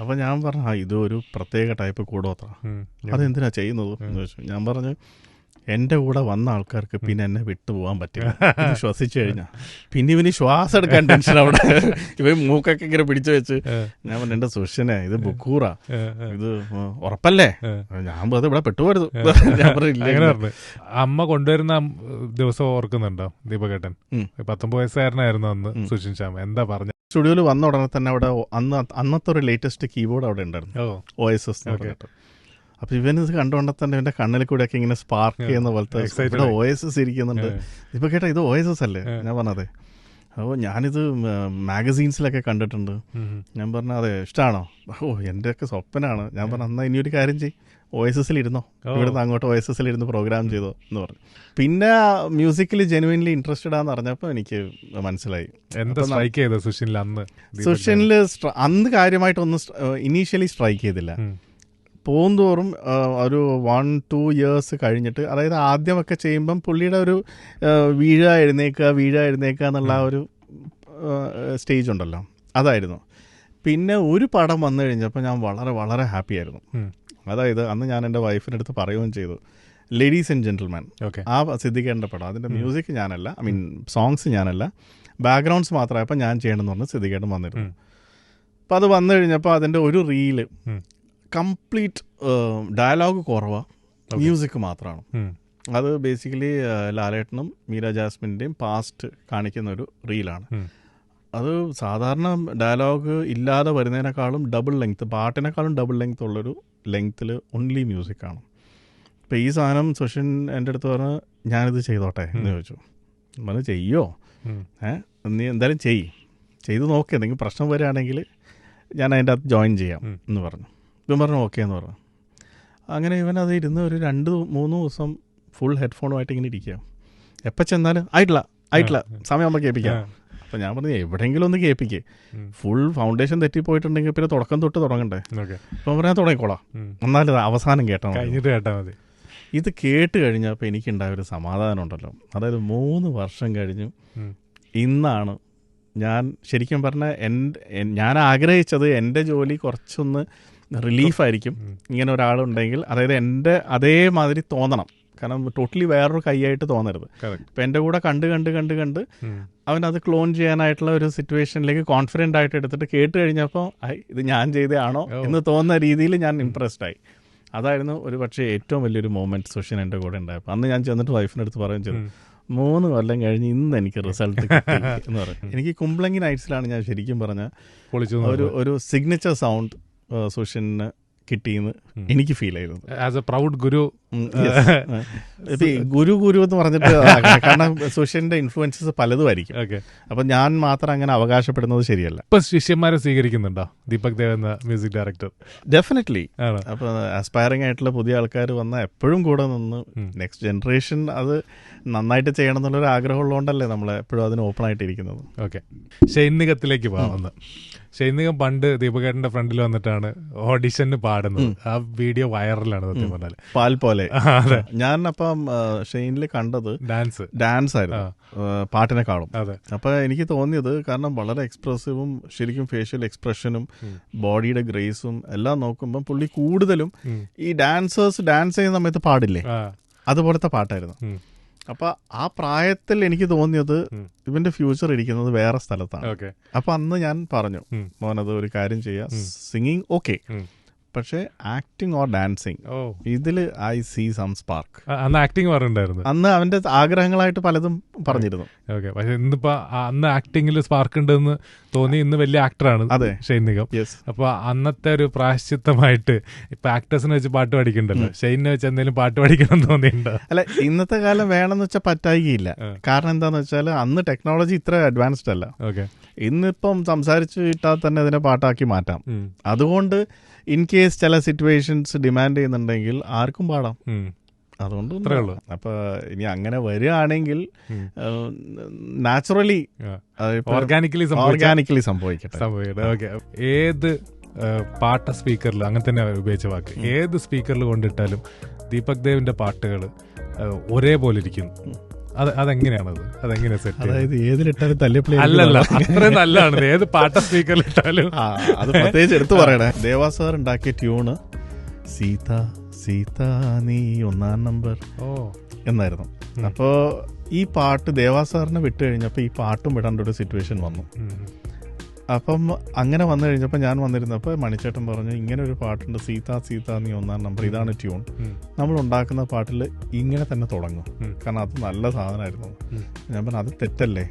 S2: അപ്പം ഞാൻ പറഞ്ഞു ആ ഇത് ഒരു പ്രത്യേക ടൈപ്പ് കൂടോത്ര. അതെന്തിനാ ചെയ്യുന്നത്? എന്ന് ചോദിച്ചു. ഞാൻ പറഞ്ഞു എന്റെ കൂടെ വന്ന ആൾക്കാർക്ക് പിന്നെ എന്നെ വിട്ടുപോകാൻ പറ്റില്ല. ശ്വസിച്ചു കഴിഞ്ഞാൽ പിന്നെ ഇവന് ശ്വാസം എടുക്കാൻ ടെൻഷൻ അവിടെ. ഇവൻ മൂക്കൊക്കെ ഇങ്ങനെ പിടിച്ചു വെച്ച്. ഞാൻ പറഞ്ഞു എന്റെ സുഷനെ ഇത് ബുക്കൂറ. ഇത് ഉറപ്പല്ലേ? ഞാൻ അത് ഇവിടെ പെട്ടുപോരുത്. ഞാൻ പറഞ്ഞില്ല
S1: അങ്ങനെ
S2: ഇല്ല."
S1: അമ്മ കൊണ്ടുവരുന്ന ദിവസം ഓർക്കുന്നുണ്ടോ ദീപകേട്ടൻ. പത്തൊമ്പത് വയസ്സുകാരനായിരുന്നു അന്ന് സുഷിൻ ശ്യാം. എന്താ പറഞ്ഞ?
S2: സ്റ്റുഡിയോയിൽ വന്ന ഉടനെ തന്നെ അവിടെ അന്ന് അന്നത്തെ ഒരു ലേറ്റസ്റ്റ് കീബോർഡ് അവിടെ ഉണ്ടായിരുന്നു.
S1: ഓ.
S2: എസ് എസ് അപ്പൊ ഇവൻ ഇത് കണ്ടുകൊണ്ട് തന്നെ ഇവന്റെ കണ്ണിൽ കൂടെ ഒക്കെ ഇങ്ങനെ സ്പാർക്ക് ചെയ്യുന്ന പോലത്തെ ഇവിടെ. ഒ എസ് എസ് ഇരിക്കുന്നുണ്ട് ഇപ്പൊ കേട്ടോ ഇത് ഒ എസ് എസ് അല്ലേ ഞാൻ പറഞ്ഞതെ. അപ്പോൾ ഞാനിത് മാഗസീൻസിലൊക്കെ കണ്ടിട്ടുണ്ട്. ഞാൻ പറഞ്ഞു അതെ ഇഷ്ടമാണോ ഓ എന്റെയൊക്കെ സ്വപ്നമാണ് ഞാൻ പറഞ്ഞു എന്നാൽ ഇനിയൊരു കാര്യം ചെയ്യും. ഒ എസ് എസിൽ ഇരുന്നോ. ഇവിടുന്ന് അങ്ങോട്ട് ഒ എസ് എസിൽ ഇരുന്ന് പ്രോഗ്രാം ചെയ്തോ എന്ന് പറഞ്ഞു. പിന്നെ മ്യൂസിക്കിൽ ജെനുവിൻലി ഇൻട്രസ്റ്റഡ് ആണെന്ന് അറിഞ്ഞപ്പോൾ എനിക്ക് മനസ്സിലായി.
S1: സുഷിനിൽ അന്ന്?
S2: സുഷിനിൽ അന്ന് കാര്യമായിട്ടൊന്നും ഇനീഷ്യലി സ്ട്രൈക്ക് ചെയ്തില്ല. പോകുന്തോറും ഒരു വൺ ടു ഇയേഴ്സ് കഴിഞ്ഞിട്ട് അതായത് ആദ്യമൊക്കെ ചെയ്യുമ്പം പുള്ളിയുടെ ഒരു വീഴ എഴുന്നേക്കുക വീഴ എഴുന്നേക്കുക എന്നുള്ള ഒരു സ്റ്റേജ് ഉണ്ടല്ലോ. അതായിരുന്നു. പിന്നെ ഒരു പടം വന്നു കഴിഞ്ഞപ്പോൾ ഞാൻ വളരെ വളരെ ഹാപ്പി ആയിരുന്നു. അതായത് അന്ന് ഞാൻ എന്റെ വൈഫിന്റെ അടുത്ത് പറയുകയും ചെയ്തു. Ladies and gentleman
S1: okay.
S2: ആ സിദ്ധിക്കേണ്ട പടം. അതിന്റെ മ്യൂസിക് ഞാനല്ല ഐ മീൻ സോങ്സ് ഞാനല്ല. ബാക്ക്ഗ്രൗണ്ട്സ് മാത്രമായപ്പോൾ ഞാൻ ചെയ്യണമെന്ന് പറഞ്ഞ് സിദ്ദിഖേട്ടൻ വന്നിരുന്നു.
S1: അപ്പോൾ
S2: അപ്പം അത് വന്നു കഴിഞ്ഞപ്പോൾ അതിന്റെ ഒരു
S1: റീൽ.
S2: കംപ്ലീറ്റ് ഡയലോഗ് കുറവാണ് മ്യൂസിക് മാത്രമാണ് അത് ബേസിക്കലി ലാലേട്ടനും മീര ജാസ്മിന്റെയും പാസ്റ്റ് കാണിക്കുന്ന ഒരു റീലാണ് അത് സാധാരണ ഡയലോഗ് ഇല്ലാതെ വരുന്നതിനേക്കാളും ഡബിൾ ലെങ്ത്ത് പാട്ടിനേക്കാളും ഡബിൾ ലെങ്ത്ത് ഉള്ളൊരു ലെങ്ത്തിൽ ഓൺലി മ്യൂസിക്കാണ് അപ്പോൾ ഈ സാധനം സുഷിൻ എന്റെ അടുത്ത് പറഞ്ഞ് ഞാനിത് ചെയ്തോട്ടെ എന്ന് ചോദിച്ചു. പറഞ്ഞു ചെയ്യോ?
S1: ഏഹ്
S2: ഏ? നീ എന്തായാലും ചെയ്. ചെയ്ത് നോക്കി. എന്തെങ്കിലും പ്രശ്നം വരികയാണെങ്കിൽ ഞാൻ അതിന്റെ അകത്ത് ജോയിൻ ചെയ്യാം എന്ന് പറഞ്ഞു. ഇവൻ പറഞ്ഞു ഓക്കെ എന്ന് പറഞ്ഞു. അങ്ങനെ ഇവൻ അത് ഇരുന്ന് ഒരു രണ്ട് മൂന്ന് ദിവസം ഫുൾ ഹെഡ്ഫോണുമായിട്ട് ഇങ്ങനെ ഇരിക്കുക. എപ്പോൾ ചെന്നാലും ആയിട്ടില്ല ആയിട്ടില്ല സമയമാകുമ്പോൾ കേൾപ്പിക്കാം. അപ്പം ഞാൻ പറഞ്ഞു എവിടെയെങ്കിലും ഒന്ന് കേൾപ്പിക്കേ. ഫുൾ ഫൗണ്ടേഷൻ തെറ്റിപ്പോയിട്ടുണ്ടെങ്കിൽ പിന്നെ തുടക്കം തൊട്ട് തുടങ്ങണ്ടേ. അപ്പം പറയാൻ തുടങ്ങിക്കോളാം. എന്നാലും അവസാനം കേട്ടാൽ മതി.
S1: കഴിഞ്ഞിട്ട് കേട്ടാ മതി.
S2: ഇത് കേട്ട് കഴിഞ്ഞപ്പോൾ എനിക്കുണ്ടായ ഒരു സമാധാനം ഉണ്ടല്ലോ. അതായത് മൂന്ന് വർഷം കഴിഞ്ഞു. ഇന്നാണ് ഞാൻ ശരിക്കും പറഞ്ഞാൽ എന്റെ എൻ- ഞാൻ ആഗ്രഹിച്ചത് എന്റെ ജോലി കുറച്ചൊന്ന് റിലീഫായിരിക്കും. ഇങ്ങനെ ഒരാളുണ്ടെങ്കിൽ അതായത് എന്റെ അതേമാതിരി തോന്നണം. കാരണം ടോട്ടലി വേറൊരു കൈയായിട്ട് തോന്നരുത്.
S1: അപ്പം
S2: ഇപ്പം എന്റെ കൂടെ കണ്ട് കണ്ട് കണ്ട് കണ്ട് അവൻ അത് ക്ലോൺ ചെയ്യാനായിട്ടുള്ള ഒരു സിറ്റുവേഷനിലേക്ക് കോൺഫിഡന്റ് ആയിട്ട് എടുത്തിട്ട് കേട്ട് കഴിഞ്ഞപ്പോൾ ഇത് ഞാൻ ചെയ്തതാണോ? എന്ന് തോന്നുന്ന രീതിയിൽ ഞാൻ ഇമ്പ്രസ്ഡ് ആയി. അതായിരുന്നു ഒരു പക്ഷേ ഏറ്റവും വലിയൊരു മൊമെന്റ് സുഷിൻ എന്റെ കൂടെ ഉണ്ടായപ്പോൾ. അന്ന് ഞാൻ ചെന്നിട്ട് വൈഫിന്റെ അടുത്ത് പറയുകയും ചെയ്തു മൂന്ന് കൊല്ലം കഴിഞ്ഞ് ഇന്ന് എനിക്ക് റിസൾട്ട് കിട്ടി. എന്ന് പറയും എനിക്ക് കുംബ്ലങ്ങി നൈറ്റ്സിലാണ് ഞാൻ ശരിക്കും പറഞ്ഞ ഒരു ഒരു സിഗ്നേച്ചർ സൗണ്ട് സുഷിന് കിട്ടിയെന്ന് എനിക്ക് ഫീൽ ചെയ്തത്
S1: as a proud guru
S2: guru guru എന്ന് പറഞ്ഞിട്ട് കാരണം സുഷ്യന്റെ ഇൻഫ്ലുവൻസസ് പലതും ആയിരിക്കും. അപ്പൊ ഞാൻ മാത്രം അങ്ങനെ അവകാശപ്പെടുന്നത് ശരിയല്ല.
S1: ഇപ്പൊ ശിഷ്യന്മാരെ സ്വീകരിക്കുന്നുണ്ടോ? ദീപക് ദേവ് എന്ന മ്യൂസിക് ഡയറക്ടർ
S2: ഡെഫിനറ്റ്ലി അപ്പൊ ആസ്പയറിംഗ് ആയിട്ടുള്ള പുതിയ ആൾക്കാർ വന്ന എപ്പോഴും കൂടെ നിന്ന് നെക്സ്റ്റ് ജനറേഷൻ അത് നന്നായിട്ട് ചെയ്യണം എന്നുള്ളൊരു ആഗ്രഹമുള്ളതുകൊണ്ടല്ലേ നമ്മൾ എപ്പോഴും അതിന് ഓപ്പൺ ആയിട്ടിരിക്കുന്നത്.
S1: ഓക്കെ ശൈനികത്തിലേക്ക് പോകാമെന്ന് ഷൈനികം പണ്ട് ദീപകേട്ടന്റെ ഫ്രണ്ടിൽ വന്നിട്ടാണ് ഓഡിഷന് പാടുന്നത്. ആ വീഡിയോ വൈറലാണ് സത്യം പറഞ്ഞാൽ
S2: പാൽ പോലെ.
S1: അതെ.
S2: ഞാൻ അപ്പം ഷെയിനിൽ കണ്ടത്
S1: ഡാൻസ്.
S2: ഡാൻസ് ആയിരുന്നു. പാട്ടിനെ കാണും
S1: അതെ.
S2: അപ്പൊ എനിക്ക് തോന്നിയത് കാരണം വളരെ എക്സ്പ്രസീവും ശരിക്കും ഫേഷ്യൽ എക്സ്പ്രഷനും ബോഡിയുടെ ഗ്രേസും എല്ലാം നോക്കുമ്പോൾ പുള്ളി കൂടുതലും ഈ ഡാൻസേഴ്സ് ഡാൻസ് ചെയ്യുന്ന സമയത്ത് പാടില്ലേ? അതുപോലത്തെ പാട്ടായിരുന്നു. അപ്പൊ ആ പ്രായത്തിൽ എനിക്ക് തോന്നിയത്. ഇവന്റെ ഫ്യൂച്ചർ ഇരിക്കുന്നത് വേറെ സ്ഥലത്താണ് അപ്പൊ അന്ന് ഞാൻ പറഞ്ഞു. മോനത് ഒരു കാര്യം ചെയ്യാം സിംഗിങ് ഓക്കെ. പക്ഷേ ആക്ടിങ് ഓർ ഡാൻസിങ്
S1: ഓ.
S2: ഇതിൽ ഐ സീ സം സ്പാർക്ക്
S1: അന്ന് ആക്ടിങ് പറഞ്ഞിട്ടുണ്ടായിരുന്നു
S2: അന്ന് അവന്റെ ആഗ്രഹങ്ങളായിട്ട് പലതും പറഞ്ഞിരുന്നു.
S1: ഓക്കെ. പക്ഷെ ഇന്നിപ്പോ അന്ന് ആക്ടിങ്ങിൽ സ്പാർക്ക് ഉണ്ടെന്ന് തോന്നി ഇന്ന് വലിയ ആക്ടറാണ്
S2: അതെ. യെസ്
S1: അപ്പൊ അന്നത്തെ ഒരു പ്രായശ്ചിത്തമായിട്ട് ഇപ്പൊ ആക്ടേഴ്സിനെ വെച്ച് പാട്ട് പഠിക്കണ്ടല്ലോ ഷെയ്നെ വെച്ച് എന്തെങ്കിലും പാട്ട് പഠിക്കണം എന്ന് തോന്നിയിട്ടുണ്ടോ?
S2: അല്ല ഇന്നത്തെ കാലം വേണമെന്ന് വെച്ചാൽ പറ്റായികയില്ല. കാരണം എന്താന്ന് വെച്ചാൽ അന്ന് ടെക്നോളജി ഇത്ര അഡ്വാൻസ്ഡ് അല്ല.
S1: ഓക്കെ.
S2: ഇന്നിപ്പം സംസാരിച്ചു ഇട്ടാൽ തന്നെ അതിനെ പാട്ടാക്കി മാറ്റാം. അതുകൊണ്ട് ഇൻ കേസ് ചില സിറ്റുവേഷൻസ് ഡിമാൻഡ് ചെയ്യുന്നുണ്ടെങ്കിൽ ആർക്കും പാടാം. അതുകൊണ്ട്. അപ്പൊ ഇനി അങ്ങനെ വരികയാണെങ്കിൽ നാച്ചുറലി
S1: ഓർഗാനിക്കലി
S2: ഓർഗാനിക്കലി സംഭവിക്കട്ടെ.
S1: ഏത് പാട്ട സ്പീക്കറിൽ അങ്ങനെ തന്നെ ഉപയോഗിച്ച വാക്ക്. ഏത് സ്പീക്കറിൽ കൊണ്ടിട്ടാലും ദീപക് ദേവിന്റെ പാട്ടുകൾ ഒരേപോലെ ഇരിക്കുന്നു അതെങ്ങനെയാണത്? അതെങ്ങനെ സെറ്റ്
S2: അതായത് ഏതിലിട്ടാലും തല്ലിപ്പിളി
S1: അല്ലല്ല അത്രയും നല്ലതാണ് ഏത് പാട്ട
S2: ആ അത് പ്രത്യേകിച്ച് എടുത്തു പറയണേ. ദേവാ സാർ ഉണ്ടാക്കിയ ട്യൂണ് സീത സീത നീ ഒന്നാം നമ്പർ
S1: ഓ.
S2: എന്നായിരുന്നു. അപ്പോ ഈ പാട്ട് ദേവാ സാറിനെ വിട്ട് കഴിഞ്ഞപ്പോൾ ഈ പാട്ടും വിടേണ്ട ഒരു സിറ്റുവേഷൻ വന്നു. അപ്പം അങ്ങനെ വന്നു കഴിഞ്ഞപ്പോൾ ഞാൻ വന്നിരുന്നപ്പോൾ മണിച്ചേട്ടൻ പറഞ്ഞു ഇങ്ങനെ ഒരു പാട്ടുണ്ട്. സീത സീത നീ ഒന്നാം നമ്പർ. ഇതാണ് ട്യൂൺ. നമ്മൾ ഉണ്ടാക്കുന്ന പാട്ടിൽ ഇങ്ങനെ തന്നെ തുടങ്ങും. കാരണം അത് നല്ല സാധനമായിരുന്നു. ഞാൻ പറഞ്ഞു അത് തെറ്റല്ലേ?